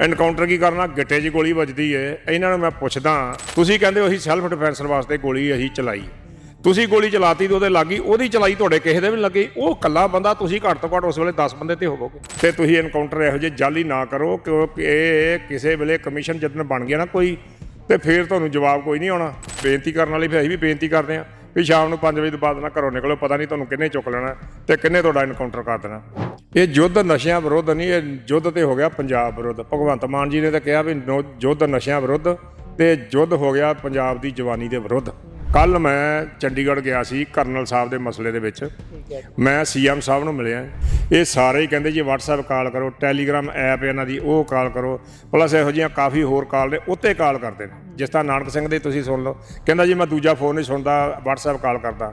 Encounter ਕੀ ਕਰਨਾ? ਗਿੱਟੇ 'ਚ ਗੋਲੀ ਵੱਜਦੀ ਏ। ਇਹਨਾਂ ਨੂੰ ਮੈਂ ਪੁੱਛਦਾ, ਤੁਸੀਂ ਕਹਿੰਦੇ ਹੋ ਅਸੀਂ ਸੈਲਫ ਡਿਫੈਂਸ ਵਾਸਤੇ ਗੋਲੀ ਅਸੀਂ ਚਲਾਈ। ਤੁਸੀਂ ਗੋਲੀ ਚਲਾਤੀ ਤੇ ਉਹਦੇ ਲੱਗੀ ਉਹਦੀ ਚਲਾਈ ਤੁਹਾਡੇ ਕਿਸੇ ਦੇ ਵੀ ਲੱਗੀ। ਉਹ ਕੱਲਾ ਬੰਦਾ, ਤੁਸੀਂ ਘੱਟ ਤੋਂ ਘੱਟ ਉਸ ਵੇਲੇ 10 ਬੰਦੇ ਤੇ ਹੋਵੋਗੇ ਤੇ ਤੁਸੀਂ ਐਨਕਾਊਂਟਰ ਇਹੋ ਜਿਹੇ ਜਾਲੀ ਨਾ ਕਰੋ, ਕਿਉਂਕਿ ਇਹ ਕਿਸੇ ਵੇਲੇ ਕਮਿਸ਼ਨ ਜਦੋਂ ਬਣ ਗਿਆ ਨਾ ਕੋਈ, ਤੇ ਫਿਰ ਤੁਹਾਨੂੰ ਜਵਾਬ ਕੋਈ ਨਹੀਂ ਆਉਣਾ। ਬੇਨਤੀ ਕਰਨ ਵਾਲੀ ਫਿਰ ਅਸੀਂ ਵੀ ਬੇਨਤੀ ਕਰਦੇ ਹਾਂ। ਵੀ ਸ਼ਾਮ ਨੂੰ 5 ਵਜੇ ਤੋਂ ਬਾਅਦ ਨਾ ਘਰੋਂ ਨਿਕਲੋ, ਪਤਾ ਨਹੀਂ ਤੁਹਾਨੂੰ ਕਿੰਨੇ ਚੁੱਕ ਲੈਣਾ ਤੇ ਕਿੰਨੇ ਤੁਹਾਡਾ ਇਨਕਾਊਂਟਰ ਕਰ ਦੇਣਾ। ਇਹ ਯੁੱਧ ਨਸ਼ਿਆਂ ਵਿਰੁੱਧ ਨਹੀਂ, ਇਹ ਯੁੱਧ ਤੇ ਹੋ ਗਿਆ ਪੰਜਾਬ ਵਿਰੁੱਧ। ਭਗਵੰਤ ਮਾਨ ਜੀ ਨੇ ਤਾਂ ਕਿਹਾ ਵੀ ਨੋ- ਯੁੱਧ ਨਸ਼ਿਆਂ ਵਿਰੁੱਧ ਤੇ ਯੁੱਧ ਹੋ ਗਿਆ ਪੰਜਾਬ ਦੀ ਜਵਾਨੀ ਦੇ ਵਿਰੁੱਧ। ਕੱਲ ਮੈਂ ਚੰਡੀਗੜ੍ਹ ਗਿਆ ਸੀ ਕਰਨਲ ਸਾਹਿਬ ਦੇ ਮਸਲੇ ਦੇ ਵਿੱਚ। ਮੈਂ ਸੀਐਮ ਸਾਹਿਬ ਨੂੰ ਮਿਲਿਆ। ਇਹ ਸਾਰੇ ਹੀ ਕਹਿੰਦੇ ਜੀ WhatsApp ਕਾਲ ਕਰੋ ਟੈਲੀਗ੍ਰਾਮ ਐਪ ਇਹਨਾਂ ਦੀ ਉਹ ਕਾਲ ਕਰੋ। ਪਲੱਸ ਇਹੋ ਜਿਹੀਆਂ ਕਾਫੀ ਹੋਰ ਕਾਲ ਨੇ ਉੱਤੇ ਕਾਲ ਕਰਦੇ ਨੇ। ਜਿਸ ਤਰ੍ਹਾਂ ਨਾਨਕ ਸਿੰਘ ਦੀ ਤੁਸੀਂ ਸੁਣ ਲਓ। ਕਹਿੰਦਾ ਜੀ ਮੈਂ ਦੂਜਾ ਫੋਨ ਨਹੀਂ ਸੁਣਦਾ WhatsApp ਕਾਲ ਕਰਦਾ।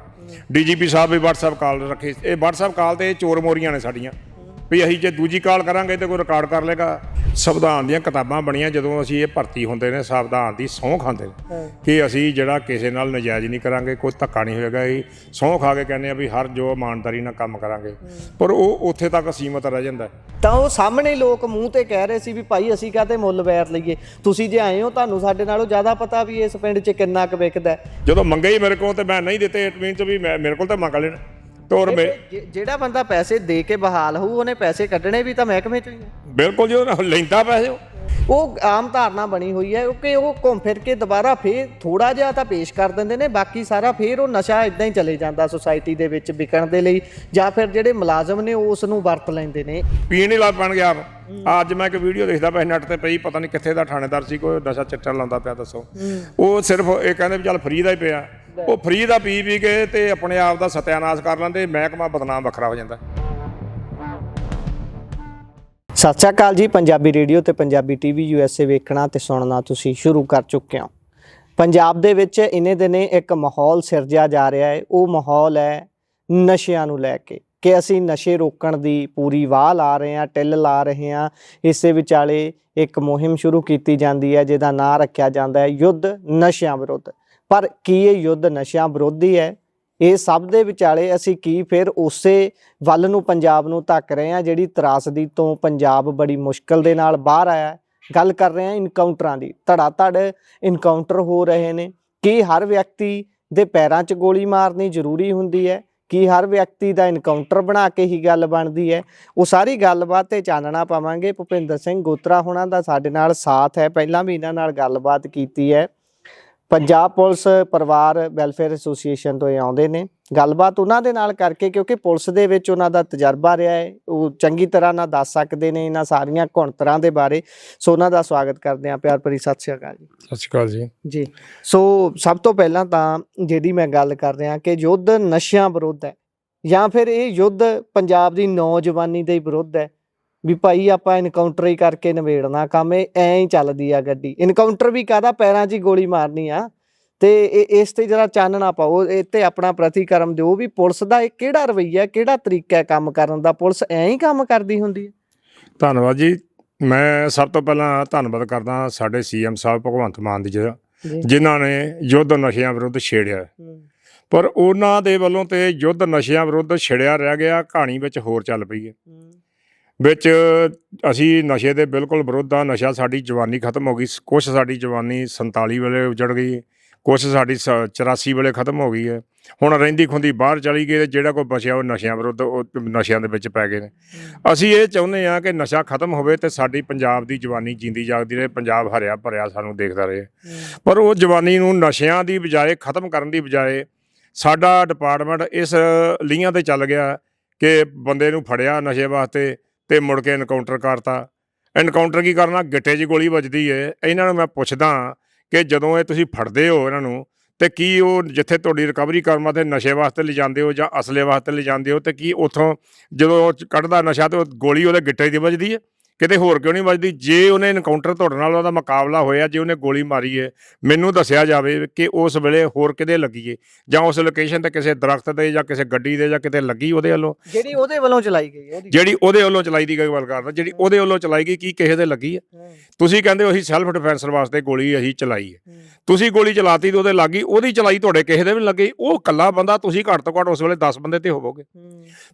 ਡੀਜੀਪੀ ਸਾਹਿਬ ਵੀ WhatsApp ਕਾਲ ਰੱਖੇ। ਇਹ WhatsApp ਕਾਲ ਤੇ ਇਹ ਚੋਰ ਮੋਰੀਆਂ ਨੇ ਸਾਡੀਆਂ। ਵੀ ਅਸੀਂ ਜੇ ਦੂਜੀ ਕਾਲ ਕਰਾਂਗੇ ਤੇ ਕੋਈ ਰਿਕਾਰਡ ਕਰ ਲੇਗਾ ਸੰਵਿਧਾਨ ਦੀਆਂ ਕਿਤਾਬਾਂ ਬਣੀਆਂ ਜਦੋਂ ਅਸੀਂ ਇਹ ਭਰਤੀ ਹੁੰਦੇ ਨੇ ਸੰਵਿਧਾਨ ਦੀ ਸਹੁੰ ਖਾਂਦੇ ਨੇ ਕਿ ਅਸੀਂ ਜਿਹੜਾ ਕਿਸੇ ਨਾਲ ਨਜਾਇਜ਼ ਨਹੀਂ ਕਰਾਂਗੇ ਕੋਈ ਧੱਕਾ ਨਹੀਂ ਹੋਏਗਾ। ਇਹ ਸਹੁੰ ਖਾ ਕੇ ਕਹਿੰਦੇ ਆ ਵੀ ਹਰ ਜੋ ਇਮਾਨਦਾਰੀ ਨਾਲ ਕੰਮ ਕਰਾਂਗੇ। ਪਰ ਉਹ ਉੱਥੇ ਤੱਕ ਸੀਮਤ ਰਹਿ ਜਾਂਦਾ। ਤਾਂ ਉਹ ਸਾਹਮਣੇ ਲੋਕ ਮੂੰਹ ਤੇ ਕਹਿ ਰਹੇ ਸੀ ਵੀ ਭਾਈ ਅਸੀਂ ਕਾਹਤੇ ਮੁੱਲ ਵੈਰ ਲਈਏ? ਤੁਸੀਂ ਜੇ ਆਏ ਹੋ ਤੁਹਾਨੂੰ ਸਾਡੇ ਨਾਲੋਂ ਜ਼ਿਆਦਾ ਪਤਾ ਵੀ ਇਸ ਪਿੰਡ 'ਚ ਕਿੰਨਾ ਕੁ ਵਿਕਦਾ। ਜਦੋਂ ਮੰਗੇ ਹੀ ਮੇਰੇ ਕੋਲ ਤੇ ਮੈਂ ਨਹੀਂ ਦਿੱਤੇ ਇਟ ਮੀਨਸ ਵੀ ਮੈਂ- ਮੇਰੇ ਕੋਲ ਤਾਂ ਮੰਗ ਲੈਣ। ਤੋਰ ਮੇ ਜੇ- ਜਿਹੜਾ ਬੰਦਾ ਪੈਸੇ ਦੇ ਕੇ ਬਹਾਲ ਹੋਊ ਉਹਨੇ ਪੈਸੇ ਕੱਢਣੇ ਵੀ ਤਾਂ ਮਹਿਕਮੇ 'ਚੋਂ ਹੀ ਹੈ ਬਿਲਕੁਲ ਜੀ ਉਹ ਲੈਂਦਾ ਪੈਸੇ ਉਹ। ਉਹ ਆਮ ਧਾਰਨਾ ਬਣੀ ਹੋਈ ਹੈ ਕਿ ਉਹ ਘੁੰਮ ਫਿਰ ਕੇ ਦੁਬਾਰਾ ਫੇਰ ਥੋੜਾ ਜਿਹਾ ਤਾਂ ਪੇਸ਼ ਕਰ ਦਿੰਦੇ ਨੇ ਬਾਕੀ ਸਾਰਾ ਫੇਰ ਉਹ ਨਸ਼ਾ ਇਦਾਂ ਹੀ ਚਲੇ ਜਾਂਦਾ ਸੁਸਾਇਟੀ ਦੇ ਵਿੱਚ ਵਿਕਣ ਦੇ ਲਈ ਜਾਂ ਫਿਰ ਜਿਹੜੇ ਮੁਲਾਜ਼ਮ ਨੇ ਉਹ ਉਸ ਨੂੰ ਵਰਤ ਲੈਂਦੇ ਨੇ। ਪੀਣ ਹੀ ਲੱਗ ਬਣ ਗਿਆ ਆਪ। ਅੱਜ ਮੈਂ ਇੱਕ ਵੀਡੀਓ ਦੇਖਦਾ ਪਿਆ ਨੈਟ ਤੇ ਪਈ ਪਤਾ ਨਹੀਂ ਕਿੱਥੇ ਦਾ ਥਾਣੇਦਾਰ ਸੀ ਕੋਈ ਨਸ਼ਾ ਚਿੱਟਾ ਲਾਉਂਦਾ ਪਿਆ ਦੱਸੋ। ਉਹ ਸਿਰਫ ਇਹ ਕਹਿੰਦੇ ਵੀ ਚੱਲ ਫਰੀ ਦਾ ਹੀ ਪਿਆ। ਉਹ ਫਰੀ ਦਾ ਪੀ ਪੀ ਕੇ ਤੇ ਆਪਣੇ ਆਪ ਦਾ ਸਤਿਆਨਾਸ਼ ਕਰ ਲੈਂਦੇ ਮਹਿਕਮਾ ਬਦਨਾਮ ਵੱਖਰਾ ਹੋ ਜਾਂਦਾ। ਸਤਿ ਸ਼੍ਰੀ ਅਕਾਲ ਜੀ ਪੰਜਾਬੀ ਰੇਡੀਓ ਤੇ ਪੰਜਾਬੀ ਟੀਵੀ ਯੂਐਸਏ ਵੇਖਣਾ ਤੇ ਸੁਣਨਾ ਤੁਸੀਂ ਸ਼ੁਰੂ ਕਰ ਚੁੱਕੇ ਹੋ। ਪੰਜਾਬ ਦੇ ਵਿੱਚ ਇਨੇ ਦਿਨੇ ਇੱਕ ਮਾਹੌਲ ਸਿਰਜਿਆ ਜਾ ਰਿਹਾ ਹੈ। ਉਹ ਮਾਹੌਲ ਹੈ ਨਸ਼ਿਆਂ ਨੂੰ ਲੈ ਕੇ ਕਿ ਅਸੀਂ ਨਸ਼ੇ ਰੋਕਣ ਦੀ ਪੂਰੀ ਵਾਹ ਲਾ ਰਹੇ ਹਾਂ ਟਿੱਲ ਲਾ ਰਹੇ ਹਾਂ। ਇਸੇ ਵਿਚਾਲੇ ਇੱਕ ਮੁਹਿੰਮ ਸ਼ੁਰੂ ਕੀਤੀ ਜਾਂਦੀ ਹੈ ਜਿਹਦਾ ਨਾਂ ਰੱਖਿਆ ਜਾਂਦਾ ਹੈ ਯੁੱਧ ਨਸ਼ਿਆਂ ਵਿਰੁੱਧ। ਪਰ ਕੀ ਇਹ ਯੁੱਧ ਨਸ਼ਿਆਂ ਵਿਰੋਧੀ ਹੈ? ਇਹ ਸਭ ਦੇ ਵਿਚਾਲੇ ਅਸੀਂ ਕੀ ਫਿਰ ਉਸੇ ਵੱਲ ਨੂੰ ਪੰਜਾਬ ਨੂੰ ਧੱਕ ਰਹੇ ਹਾਂ ਜਿਹੜੀ ਤਰਾਸਦੀ ਤੋਂ ਪੰਜਾਬ ਬੜੀ ਮੁਸ਼ਕਲ ਦੇ ਨਾਲ ਬਾਹਰ ਆਇਆ ਹੈ। ਗੱਲ ਕਰ ਰਹੇ ਹਾਂ ਇਨਕਾਊਂਟਰਾਂ ਦੀ। ਧੜਾ ਧੜ ਇਨਕਾਊਂਟਰ ਹੋ ਰਹੇ ਨੇ। ਕੀ ਹਰ ਵਿਅਕਤੀ ਦੇ ਪੈਰਾਂ 'ਚ ਗੋਲੀ ਮਾਰਨੀ ਜ਼ਰੂਰੀ ਹੁੰਦੀ ਹੈ? ਕੀ ਹਰ ਵਿਅਕਤੀ ਦਾ ਇਨਕਾਊਂਟਰ ਬਣਾ ਕੇ ਹੀ ਗੱਲ ਬਣਦੀ ਹੈ? ਉਹ ਸਾਰੀ ਗੱਲਬਾਤ ਤੇ ਚਾਨਣਾ ਪਾਵਾਂਗੇ। ਭੁਪਿੰਦਰ ਸਿੰਘ ਗੋਤਰਾ ਹੋਣਾ ਦਾ ਸਾਡੇ ਨਾਲ ਸਾਥ ਹੈ। ਪਹਿਲਾਂ ਵੀ ਇਹਨਾਂ ਨਾਲ ਗੱਲਬਾਤ ਕੀਤੀ ਹੈ। ਪੰਜਾਬ ਪੁਲਿਸ ਪਰਿਵਾਰ ਵੈਲਫੇਅਰ ਐਸੋਸੀਏਸ਼ਨ ਤੋਂ ਇਹ ਆਉਂਦੇ ਨੇ। ਗੱਲਬਾਤ ਉਹਨਾਂ ਦੇ ਨਾਲ ਕਰਕੇ ਕਿਉਂਕਿ ਪੁਲਿਸ ਦੇ ਵਿੱਚ ਉਹਨਾਂ ਦਾ ਤਜਰਬਾ ਰਿਹਾ ਹੈ। ਉਹ ਚੰਗੀ ਤਰ੍ਹਾਂ ਨਾਲ ਦੱਸ ਸਕਦੇ ਨੇ ਇਹਨਾਂ ਸਾਰੀਆਂ ਘੁਣਤਰਾਂ ਦੇ ਬਾਰੇ। ਸੋ ਉਹਨਾਂ ਦਾ ਸਵਾਗਤ ਕਰਦੇ ਹਾਂ। ਪਿਆਰ ਭਰੀ ਸਤਿ ਸ਼੍ਰੀ ਅਕਾਲ ਜੀ। ਸਤਿ ਸ਼੍ਰੀ ਅਕਾਲ ਜੀ। ਜੀ। ਸੋ ਸਭ ਤੋਂ ਪਹਿਲਾਂ ਤਾਂ ਜਿਹੜੀ ਮੈਂ ਗੱਲ ਕਰ ਰਿਹਾ ਕਿ ਯੁੱਧ ਨਸ਼ਿਆਂ ਵਿਰੁੱਧ ਹੈ ਜਾਂ ਫਿਰ ਇਹ ਯੁੱਧ ਪੰਜਾਬ ਦੀ ਨੌਜਵਾਨੀ ਦੇ ਵਿਰੁੱਧ ਹੈ। ਵੀ ਭਾਈ ਆਪਾਂ ਇਨਕਾਊਂਟਰ ਹੀ ਕਰਕੇ ਨਿਬੇੜਨਾ ਕੰਮ ਇਹ ਐਂ ਹੀ ਚੱਲਦੀ ਆ ਗੱਡੀ। ਇਨਕਾਊਂਟਰ ਵੀ ਕਾਹਦਾ ਪੈਰਾਂ 'ਚ ਹੀ ਗੋਲੀ ਮਾਰਨੀ ਆ? ਤੇ ਇਹ ਇਸ ਤੇ ਜਰਾ ਚਾਨਣਾ ਪਾਓ ਇਹ ਤੇ ਆਪਣਾ ਪ੍ਰਤੀਕਰਮ ਦਿਓ ਵੀ ਪੁਲਿਸ ਦਾ ਇਹ ਕਿਹੜਾ ਰਵੱਈਆ ਕਿਹੜਾ ਤਰੀਕਾ ਹੈ ਕੰਮ ਕਰਨ ਦਾ? ਪੁਲਿਸ ਐਂ ਹੀ ਕੰਮ ਕਰਦੀ ਹੁੰਦੀ ਹੈ। ਧੰਨਵਾਦ ਜੀ। ਮੈਂ ਸਭ ਤੋਂ ਪਹਿਲਾਂ ਧੰਨਵਾਦ ਕਰਦਾ ਸਾਡੇ ਸੀਐਮ ਸਾਹਿਬ ਭਗਵੰਤ ਮਾਨ ਦੀ ਜਿਹੜਾ ਜਿਨ੍ਹਾਂ ਨੇ ਯੁੱਧ ਨਸ਼ਿਆਂ ਵਿਰੁੱਧ ਛੇੜਿਆ। ਪਰ ਉਹਨਾਂ ਦੇ ਵੱਲੋਂ ਤੇ ਯੁੱਧ ਨਸ਼ਿਆਂ ਵਿਰੁੱਧ ਛਿੜਿਆ ਰਹਿ ਗਿਆ ਕਹਾਣੀ ਵਿੱਚ ਹੋਰ ਚੱਲ ਪਈ ਹੈ। ਵਿੱਚ ਅਸੀਂ ਨਸ਼ੇ ਦੇ ਬਿਲਕੁਲ ਵਿਰੁੱਧ ਆ। ਨਸ਼ਾ ਸਾਡੀ ਜਵਾਨੀ ਖਤਮ ਹੋ ਗਈ। ਕੁਛ ਸਾਡੀ ਜਵਾਨੀ 47 ਵੇਲੇ ਉਜੜ ਗਈ। ਕੁਛ ਸਾਡੀ ਸ- 84 ਵੇਲੇ ਖਤਮ ਹੋ ਗਈ ਹੈ। ਹੁਣ ਰਹਿੰਦੀ ਖੁੰਦੀ ਬਾਹਰ ਚਲੀ ਗਈ ਤੇ ਜਿਹੜਾ ਕੋਈ ਬਚਿਆ ਉਹ ਨਸ਼ਿਆਂ ਵਿਰੁੱਧ ਉਹ ਨਸ਼ਿਆਂ ਦੇ ਵਿੱਚ ਪੈ ਗਏ ਨੇ। ਅਸੀਂ ਇਹ ਚਾਹੁੰਦੇ ਆ ਕਿ ਨਸ਼ਾ ਖਤਮ ਹੋਵੇ ਤੇ ਸਾਡੀ ਪੰਜਾਬ ਦੀ ਜਵਾਨੀ ਜਿੰਦੀ ਜਾਗਦੀ ਰਹੇ ਪੰਜਾਬ ਹਰਿਆ ਭਰਿਆ ਸਾਨੂੰ ਦੇਖਦਾ ਰਹੇ। ਪਰ ਉਹ ਜਵਾਨੀ ਨੂੰ ਨਸ਼ਿਆਂ ਦੀ ਬਜਾਏ ਖਤਮ ਕਰਨ ਦੀ ਬਜਾਏ ਸਾਡਾ ਡਿਪਾਰਟਮੈਂਟ ਇਸ ਲੀਹਾਂ ਤੇ ਚੱਲ ਗਿਆ ਕਿ ਬੰਦੇ ਨੂੰ ਫੜਿਆ ਨਸ਼ੇ ਵਾਸਤੇ। ਤੇ ਮੁੜ ਕੇ ਐਨਕਾਊਂਟਰ ਕਰਤਾ। ਐਨਕਾਊਂਟਰ ਕੀ ਕਰਨਾ? ਗਿੱਟੇ 'ਚ ਗੋਲੀ ਵੱਜਦੀ ਏ। ਇਹਨਾਂ ਨੂੰ ਮੈਂ ਪੁੱਛਦਾ ਕਿ ਜਦੋਂ ਇਹ ਤੁਸੀਂ ਫੜਦੇ ਹੋ ਇਹਨਾਂ ਨੂੰ, ਤੇ ਕੀ ਉਹ ਜਿੱਥੇ ਤੁਹਾਡੀ ਰਿਕਵਰੀ ਕਰਨ ਵਾਸਤੇ ਨਸ਼ੇ ਵਾਸਤੇ ਲਿਜਾਂਦੇ ਹੋ ਜਾਂ ਅਸਲੇ ਵਾਸਤੇ ਲਿਜਾਂਦੇ ਹੋ, ਤੇ ਕੀ ਉਥੋਂ ਜਦੋਂ ਉਹ ਕੱਢਦਾ ਨਸ਼ਾ ਤੇ ਉਹ ਗੋਲੀ ਉਹਦੇ ਗਿੱਟੇ 'ਚ ਵੱਜਦੀ ਏ? ਕਿਤੇ ਹੋਰ ਕਿਉਂ ਨਹੀਂ ਵੱਜਦੀ? ਜੇ ਉਹਨੇ ਐਨਕਾਊਂਟਰ ਤੁਹਾਡੇ ਨਾਲ ਉਹਦਾ ਮੁਕਾਬਲਾ ਹੋਇਆ ਜੇ ਉਹਨੇ ਗੋਲੀ ਮਾਰੀ ਏ ਮੈਨੂੰ ਦੱਸਿਆ ਜਾਵੇ ਕਿ ਉਸ ਵੇਲੇ ਹੋਰ ਕਿਤੇ ਲੱਗੀ ਏ? ਜਾਂ ਉਸ ਲੋਕੇਸ਼ਨ ਤੇ ਕਿਸੇ ਦਰਖਤ ਤੇ ਜਾਂ ਕਿਸੇ ਗੱਡੀ ਦੇ ਜਾਂ ਕਿਤੇ ਲੱਗੀ ਉਹਦੇ ਵੱਲੋਂ? ਜਿਹੜੀ ਉਹਦੇ ਵੱਲੋਂ ਚਲਾਈ ਗਈ ਉਹਦੀ। ਜਿਹੜੀ ਉਹਦੇ ਵੱਲੋਂ ਚਲਾਈ ਦੀ ਗੱਲ ਕਰਦਾ ਜਿਹੜੀ ਉਹਦੇ ਵੱਲੋਂ ਚਲਾਈ ਗਈ ਕੀ ਕਿਸੇ ਦੇ ਲੱਗੀ ਹੈ? ਤੁਸੀਂ ਕਹਿੰਦੇ ਹੋ ਅਸੀਂ ਸੈਲਫ ਡਿਫੈਂਸ ਵਾਸਤੇ ਗੋਲੀ ਅਸੀਂ ਚਲਾਈ ਹੈ। ਤੁਸੀਂ ਗੋਲੀ ਚਲਾਤੀ ਤੇ ਉਹਦੇ ਲੱਗੀ ਉਹਦੀ ਚਲਾਈ ਤੁਹਾਡੇ ਕਿਸੇ ਦੇ ਵੀ ਲੱਗੀ ਉਹ ਕੱਲਾ ਬੰਦਾ ਤੁਸੀਂ ਘੱਟ ਤੋਂ ਘੱਟ ਉਸ ਵੇਲੇ 10 ਬੰਦੇ ਤੇ ਹੋਵੋਗੇ।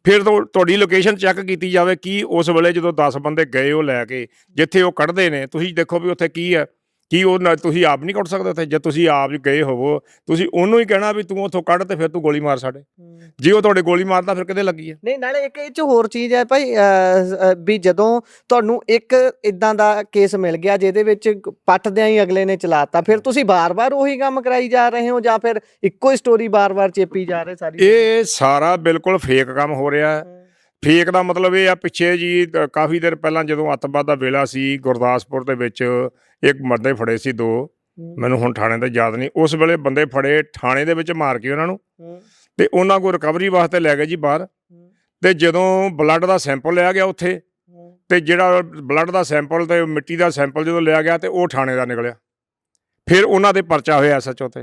ਫਿਰ ਤੁਹਾਡੀ ਲੋਕੇਸ਼ਨ ਚੈੱਕ ਕੀਤੀ ਜਾਵੇ ਕੀ ਉਸ ਵੇਲੇ ਜਦੋਂ 10 ਬੰਦੇ ਗਏ ਉਹ ਲੈ ਕੇ ਜਿੱਥੇ ਉਹ ਕੱਢਦੇ ਨੇ ਤੁਸੀਂ ਦੇਖੋ ਵੀ ਉੱਥੇ ਕੀ ਹੈ ਕੀ ਉਹ ਨਾ- ਤੁਸੀਂ ਆਪ ਨਹੀਂ ਕੱਢ ਸਕਦੇ ਉੱਥੇ ਜੇ ਤੁਸੀਂ ਆਪ ਗਏ ਹੋਵੋ ਤੁਸੀਂ ਉਹਨੂੰ ਹੀ ਕਹਿਣਾ ਵੀ ਤੂੰ ਉੱਥੋਂ ਕੱਢ ਤੇ ਫਿਰ ਤੂੰ ਗੋਲੀ ਮਾਰ ਸਾਡੇ। ਜੇ ਉਹ ਤੁਹਾਡੇ ਗੋਲੀ ਮਾਰਦਾ ਫਿਰ ਕਿਤੇ ਲੱਗੀ ਹੈ? ਨਹੀਂ ਨਾਲੇ ਇੱਕ ਇਹ ਚ ਹੋਰ ਚੀਜ਼ ਹੈ ਭਾਈ ਵੀ ਜਦੋਂ ਤੁਹਾਨੂੰ ਇੱਕ ਇਦਾਂ ਦਾ ਕੇਸ ਮਿਲ ਗਿਆ ਜਿਹਦੇ ਵਿੱਚ ਪੱਟਦਿਆਂ ਹੀ ਅਗਲੇ ਨੇ ਚਲਾਤਾ ਫਿਰ ਤੁਸੀਂ ਬਾਰ-ਬਾਰ ਉਹੀ ਕੰਮ ਕਰਾਈ ਜਾ ਰਹੇ ਹੋ ਜਾਂ ਫਿਰ ਇੱਕੋ ਹੀ ਸਟੋਰੀ ਬਾਰ-ਬਾਰ ਚੇਪੀ ਜਾ ਰਹੇ ਸਾਰੀ ਇਹ ਸਾਰਾ ਬਿਲਕੁਲ ਫੇਕ ਕੰਮ ਹੋ ਰਿਹਾ ਹੈ। ਫੇਕ ਦਾ ਮਤਲਬ ਇਹ ਆ ਪਿੱਛੇ ਜੀ ਅ, ਕਾਫੀ ਦੇਰ ਪਹਿਲਾਂ ਜਦੋਂ ਅੱਤਵਾਦ ਦਾ ਵੇਲਾ ਸੀ ਗੁਰਦਾਸਪੁਰ ਦੇ ਵਿੱਚ ਇੱਕ ਬੰਦੇ ਫੜੇ ਸੀ ਦੋ ਮੈਨੂੰ ਹੁਣ ਥਾਣੇ ਦਾ ਯਾਦ ਨਹੀਂ। ਉਸ ਵੇਲੇ ਬੰਦੇ ਫੜੇ ਥਾਣੇ ਦੇ ਵਿੱਚ ਮਾਰ ਕੇ ਉਹਨਾਂ ਨੂੰ। ਤੇ ਉਹਨਾਂ ਕੋਲ ਰਿਕਵਰੀ ਵਾਸਤੇ ਲੈ ਗਏ ਜੀ ਬਾਹਰ। ਤੇ ਜਦੋਂ ਬਲੱਡ ਦਾ ਸੈਂਪਲ ਲਿਆ ਗਿਆ ਉੱਥੇ ਤੇ ਜਿਹੜਾ ਬਲੱਡ ਦਾ ਸੈਂਪਲ ਤੇ ਮਿੱਟੀ ਦਾ ਸੈਂਪਲ ਜਦੋਂ ਲਿਆ ਗਿਆ ਤੇ ਉਹ ਥਾਣੇ ਦਾ ਨਿਕਲਿਆ। ਫਿਰ ਉਹਨਾਂ ਤੇ ਪਰਚਾ ਹੋਇਆ ਐਸਐਚਓ ਤੇ।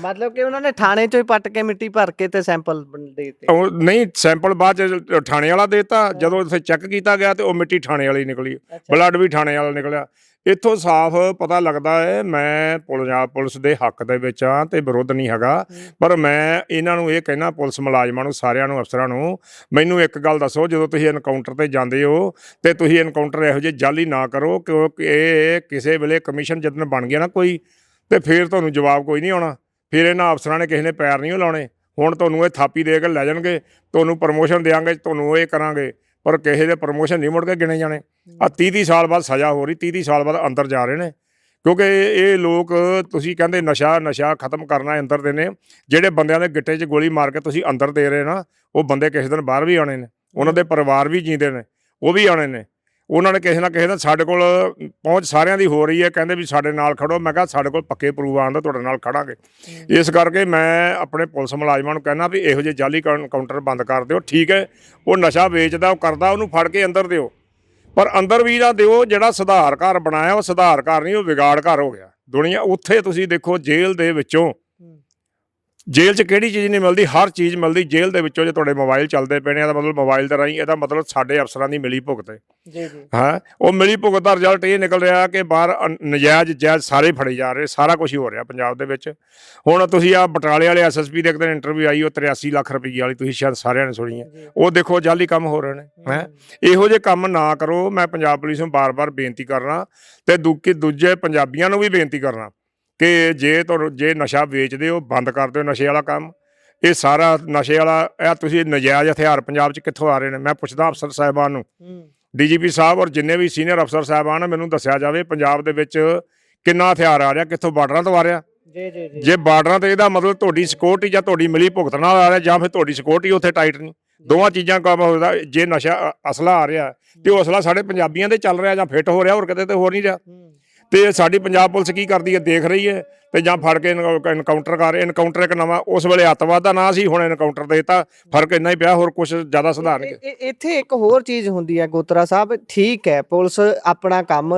ਮਤਲਬ ਕਿ ਉਹਨਾਂ ਨੇ ਥਾਣੇ ਚੋਂ ਹੀ ਪੱਟ ਕੇ ਮਿੱਟੀ ਭਰ ਕੇ ਤੇ ਸੈਂਪਲ ਦੇ ਦਿੱਤੇ। ਉਹ ਨਹੀਂ ਸੈਂਪਲ ਬਾਅਦ ਚ ਥਾਣੇ ਵਾਲਾ ਦੇਤਾ। ਜਦੋਂ ਉੱਥੇ ਚੈੱਕ ਕੀਤਾ ਗਿਆ ਤੇ ਉਹ ਮਿੱਟੀ ਥਾਣੇ ਵਾਲੀ ਨਿਕਲੀ। ਬਲੱਡ ਵੀ ਥਾਣੇ ਵਾਲਾ ਨਿਕਲਿਆ। ਇੱਥੋਂ ਸਾਫ਼ ਪਤਾ ਲੱਗਦਾ ਹੈ ਮੈਂ ਪੰਜਾਬ ਪੁਲਿਸ ਦੇ ਹੱਕ ਦੇ ਵਿੱਚ ਆ ਤੇ ਵਿਰੋਧ ਨਹੀਂ ਹੈਗਾ। ਪਰ ਮੈਂ ਇਹਨਾਂ ਨੂੰ ਇਹ ਕਹਿਣਾ ਪੁਲਿਸ ਮੁਲਾਜ਼ਮਾਂ ਨੂੰ ਸਾਰਿਆਂ ਨੂੰ ਅਫਸਰਾਂ ਨੂੰ ਮੈਨੂੰ ਇੱਕ ਗੱਲ ਦੱਸੋ ਜਦੋਂ ਤੁਸੀਂ ਐਨਕਾਊਂਟਰ ਤੇ ਜਾਂਦੇ ਹੋ ਤੇ ਤੁਸੀਂ ਐਨਕਾਊਂਟਰ ਇਹੋ ਜਿਹੇ ਜਾਲੀ ਨਾ ਕਰੋ ਕਿਉਂਕਿ ਇਹ ਕਿਸੇ ਵੇਲੇ ਕਮਿਸ਼ਨ ਜਦੋਂ ਬਣ ਗਿਆ ਨਾ ਕੋਈ ਤੇ ਫਿਰ ਤੁਹਾਨੂੰ ਜਵਾਬ ਕੋਈ ਨਹੀਂ ਆਉਣਾ। ਫਿਰ ਇਹਨਾਂ ਅਫਸਰਾਂ ਨੇ ਕਿਸੇ ਨੇ ਪੈਰ ਨਹੀਂ ਲਾਉਣੇ ਹੁਣ ਤੁਹਾਨੂੰ ਇਹ ਥਾਪੀ ਦੇ ਕੇ ਲੈ ਜਾਣਗੇ, ਤੁਹਾਨੂੰ ਪ੍ਰਮੋਸ਼ਨ ਦੇਾਂਗੇ ਤੁਹਾਨੂੰ ਇਹ ਕਰਾਂਗੇ, ਪਰ ਕਿਸੇ ਦੇ ਪ੍ਰਮੋਸ਼ਨ ਨਹੀਂ ਮੁੜ ਕੇ ਗਿਣੇ ਜਾਣੇ। ਆ 30 30 ਸਾਲ ਬਾਅਦ ਸਜ਼ਾ ਹੋ ਰਹੀ 30 30 ਸਾਲ ਬਾਅਦ ਅੰਦਰ ਜਾ ਰਹੇ ਨੇ। ਕਿਉਂਕਿ ਇਹ ਲੋਕ ਤੁਸੀਂ ਕਹਿੰਦੇ ਨਸ਼ਾ ਨਸ਼ਾ ਖਤਮ ਕਰਨਾ ਅੰਦਰ ਦੇ ਨੇ। ਜਿਹੜੇ ਬੰਦਿਆਂ ਦੇ ਗਿੱਟੇ 'ਚ ਗੋਲੀ ਮਾਰ ਕੇ ਤੁਸੀਂ ਅੰਦਰ ਦੇ ਰਹੇ ਨਾ, ਉਹ ਬੰਦੇ ਕਿਸੇ ਦਿਨ ਬਾਹਰ ਵੀ ਆਉਣੇ ਨੇ। ਉਹਨਾਂ ਦੇ ਪਰਿਵਾਰ ਵੀ ਜੀਂਦੇ ਨੇ, ਉਹ ਵੀ ਆਉਣੇ ਨੇ। ਉਹਨਾਂ ਨੇ ਕਿਸੇ ਨਾ ਕਿਸੇ ਦਾ ਸਾਡੇ ਕੋਲ ਪਹੁੰਚ ਸਾਰਿਆਂ ਦੀ ਹੋ ਰਹੀ ਹੈ ਕਹਿੰਦੇ ਵੀ ਸਾਡੇ ਨਾਲ ਖੜੋ। ਮੈਂ ਕਿਹਾ ਸਾਡੇ ਕੋਲ ਪੱਕੇ ਪ੍ਰੂਫ ਆਉਣ ਦਾ ਤੁਹਾਡੇ ਨਾਲ ਖੜਾਂਗੇ। ਇਸ ਕਰਕੇ ਮੈਂ ਆਪਣੇ ਪੁਲਿਸ ਮੁਲਾਜ਼ਮਾਂ ਨੂੰ ਕਹਿਣਾ ਵੀ ਇਹੋ ਜਿਹੇ ਜਾਲੀ ਕਾਊਂ- ਕਾਊਂਟਰ ਬੰਦ ਕਰ ਦਿਓ। ਠੀਕ ਹੈ ਉਹ ਨਸ਼ਾ ਵੇਚਦਾ ਉਹ ਕਰਦਾ ਉਹਨੂੰ ਫੜ ਕੇ ਅੰਦਰ ਦਿਓ। ਪਰ ਅੰਦਰ ਵੀ ਨਾ ਦਿਓ ਜਿਹੜਾ ਸੁਧਾਰ ਘਰ ਬਣਾਇਆ ਉਹ ਸੁਧਾਰ ਘਰ ਨਹੀਂ ਉਹ ਵਿਗਾੜ ਘਰ ਹੋ ਗਿਆ। ਦੁਨੀਆ ਉੱਥੇ ਤੁਸੀਂ ਦੇਖੋ ਜੇਲ੍ਹ ਦੇ ਵਿੱਚੋਂ ਜੇਲ੍ਹ 'ਚ ਕਿਹੜੀ ਚੀਜ਼ ਨਹੀਂ ਮਿਲਦੀ? ਹਰ ਚੀਜ਼ ਮਿਲਦੀ। ਜੇਲ੍ਹ ਦੇ ਵਿੱਚੋਂ ਜੇ ਤੁਹਾਡੇ ਮੋਬਾਈਲ ਚੱਲਦੇ ਪਏ ਨੇ ਇਹਦਾ ਮਤਲਬ ਮੋਬਾਈਲ ਦੇ ਰਾਹੀਂ ਇਹਦਾ ਮਤਲਬ ਸਾਡੇ ਅਫਸਰਾਂ ਦੀ ਮਿਲੀ ਭੁਗਤ ਹੈ। ਜੀ ਜੀ। ਹਾਂ? ਉਹ ਮਿਲੀ ਭੁਗਤ ਦਾ ਰਿਜ਼ਲਟ ਇਹ ਨਿਕਲ ਰਿਹਾ ਕਿ ਬਾਹਰ ਅਨ- ਨਜਾਇਜ਼ ਜਾਇਜ਼ ਸਾਰੇ ਫੜੇ ਜਾ ਰਹੇ ਸਾਰਾ ਕੁਝ ਹੀ ਹੋ ਰਿਹਾ ਪੰਜਾਬ ਦੇ ਵਿੱਚ। ਹੁਣ ਤੁਸੀਂ ਆ ਬਟਾਲੇ ਵਾਲੇ ਐਸਐਸਪੀ ਦੇ ਇੱਕ ਦਿਨ ਇੰਟਰਵਿਊ ਆਈ ਉਹ 83 ਲੱਖ ਰੁਪਏ ਵਾਲੀ ਤੁਸੀਂ ਸ਼ਾਇਦ ਸਾਰਿਆਂ ਨੇ ਸੁਣੀ ਹੈ। ਉਹ ਦੇਖੋ ਜਾਲੀ ਕੰਮ ਹੋ ਰਹੇ ਨੇ ਹੈ? ਇਹੋ ਜਿਹੇ ਕੰਮ ਨਾ ਕਰੋ ਮੈਂ ਪੰਜਾਬ ਪੁਲਿਸ ਨੂੰ ਬਾਰ-ਬਾਰ ਬੇਨਤੀ ਕਰਨਾ ਤੇ ਦੂਕੇ ਦੂਜੇ ਪੰਜਾਬੀਆਂ ਨੂੰ ਵੀ ਬੇਨਤੀ ਕਰਨਾ ਕਿ ਜੇ ਤੁਹਾਨੂੰ ਜੇ ਨਸ਼ਾ ਵੇਚਦੇ ਹੋ ਬੰਦ ਕਰ ਦਿਓ ਨਸ਼ੇ ਵਾਲਾ ਕੰਮ। ਇਹ ਸਾਰਾ ਨਸ਼ੇ ਵਾਲਾ ਇਹ ਤੁਸੀਂ ਨਜਾਇਜ਼ ਹਥਿਆਰ ਪੰਜਾਬ 'ਚ ਕਿੱਥੋਂ ਆ ਰਹੇ ਨੇ? ਮੈਂ ਪੁੱਛਦਾ ਅਫਸਰ ਸਾਹਿਬਾਨ ਨੂੰ। ਡੀਜੀਪੀ ਸਾਹਿਬ ਔਰ ਜਿੰਨੇ ਵੀ ਸੀਨੀਅਰ ਅਫਸਰ ਸਾਹਿਬਾਨ ਮੈਨੂੰ ਦੱਸਿਆ ਜਾਵੇ ਪੰਜਾਬ ਦੇ ਵਿੱਚ ਕਿੰਨਾ ਹਥਿਆਰ ਆ ਰਿਹਾ ਕਿੱਥੋਂ ਬਾਰਡਰਾਂ ਤੋਂ ਆ ਰਿਹਾ? ਜੀ ਜੀ ਜੀ। ਜੇ ਬਾਰਡਰਾਂ ਤੇ ਇਹਦਾ ਮਤਲਬ ਤੁਹਾਡੀ ਸਿਕਿਉਰਿਟੀ ਜਾਂ ਤੁਹਾਡੀ ਮਿਲੀ ਭੁਗਤ ਨਾਲ ਆ ਰਿਹਾ ਜਾਂ ਫਿਰ ਤੁਹਾਡੀ ਸਿਕਿਉਰਿਟੀ ਉੱਥੇ ਟਾਈਟ ਨਹੀਂ। ਦੋਵਾਂ ਚੀਜ਼ਾਂ ਕੰਮ ਹੋਦਾ ਜੇ ਨਸ਼ਾ ਅਸਲਾ ਆ ਰਿਹਾ ਤੇ ਉਹ ਅਸਲਾ ਸਾਡੇ ਪੰਜਾਬੀਆਂ ਦੇ ਚੱਲ ਰਿਹਾ ਜਾਂ ਫਿੱਟ ਹੋ ਰਿਹਾ ਹੋਰ ਕਿਤੇ ਤੇ ਹੋ ਨਹੀਂ ਰਿਹਾ। ਤੇ ਸਾਡੀ ਪੰਜਾਬ ਪੁਲਿਸ ਕੀ ਕਰਦੀ ਹੈ ਦੇਖ ਰਹੀ ਹੈ ਤੇ ਜਾਂ ਫੜ ਕੇ ਐਨਕਾਊਂਟਰ ਕਰ ਐਨਕਾਊਂਟਰ ਇੱਕ ਨਵਾਂ ਉਸ ਵੇਲੇ ਅੱਤਵਾਦ ਦਾ ਨਾਂ ਸੀ ਹੁਣ ਐਨਕਾਊਂਟਰ ਦੇਤਾ ਫ਼ਰਕ ਇੰਨਾ ਹੀ ਪਿਆ ਹੋਰ ਕੁਝ ਜ਼ਿਆਦਾ ਸੁਧਾਰ ਇਹ- ਇੱਥੇ ਇੱਕ ਹੋਰ ਚੀਜ਼ ਹੁੰਦੀ ਹੈ ਗੋਤਰਾ ਸਾਹਿਬ ਠੀਕ ਹੈ ਪੁਲਿਸ ਆਪਣਾ ਕੰਮ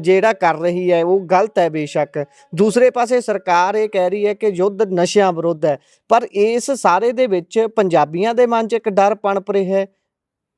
ਜਿਹੜਾ ਕਰ ਰਹੀ ਹੈ ਉਹ ਗਲਤ ਹੈ ਬੇਸ਼ੱਕ। ਦੂਸਰੇ ਪਾਸੇ ਸਰਕਾਰ ਇਹ ਕਹਿ ਰਹੀ ਹੈ ਕਿ ਯੁੱਧ ਨਸ਼ਿਆਂ ਵਿਰੁੱਧ ਹੈ ਪਰ ਇਸ ਸਾਰੇ ਦੇ ਵਿੱਚ ਪੰਜਾਬੀਆਂ ਦੇ ਮਨ 'ਚ ਇੱਕ ਡਰ ਪਣਪ ਰਿਹਾ ਹੈ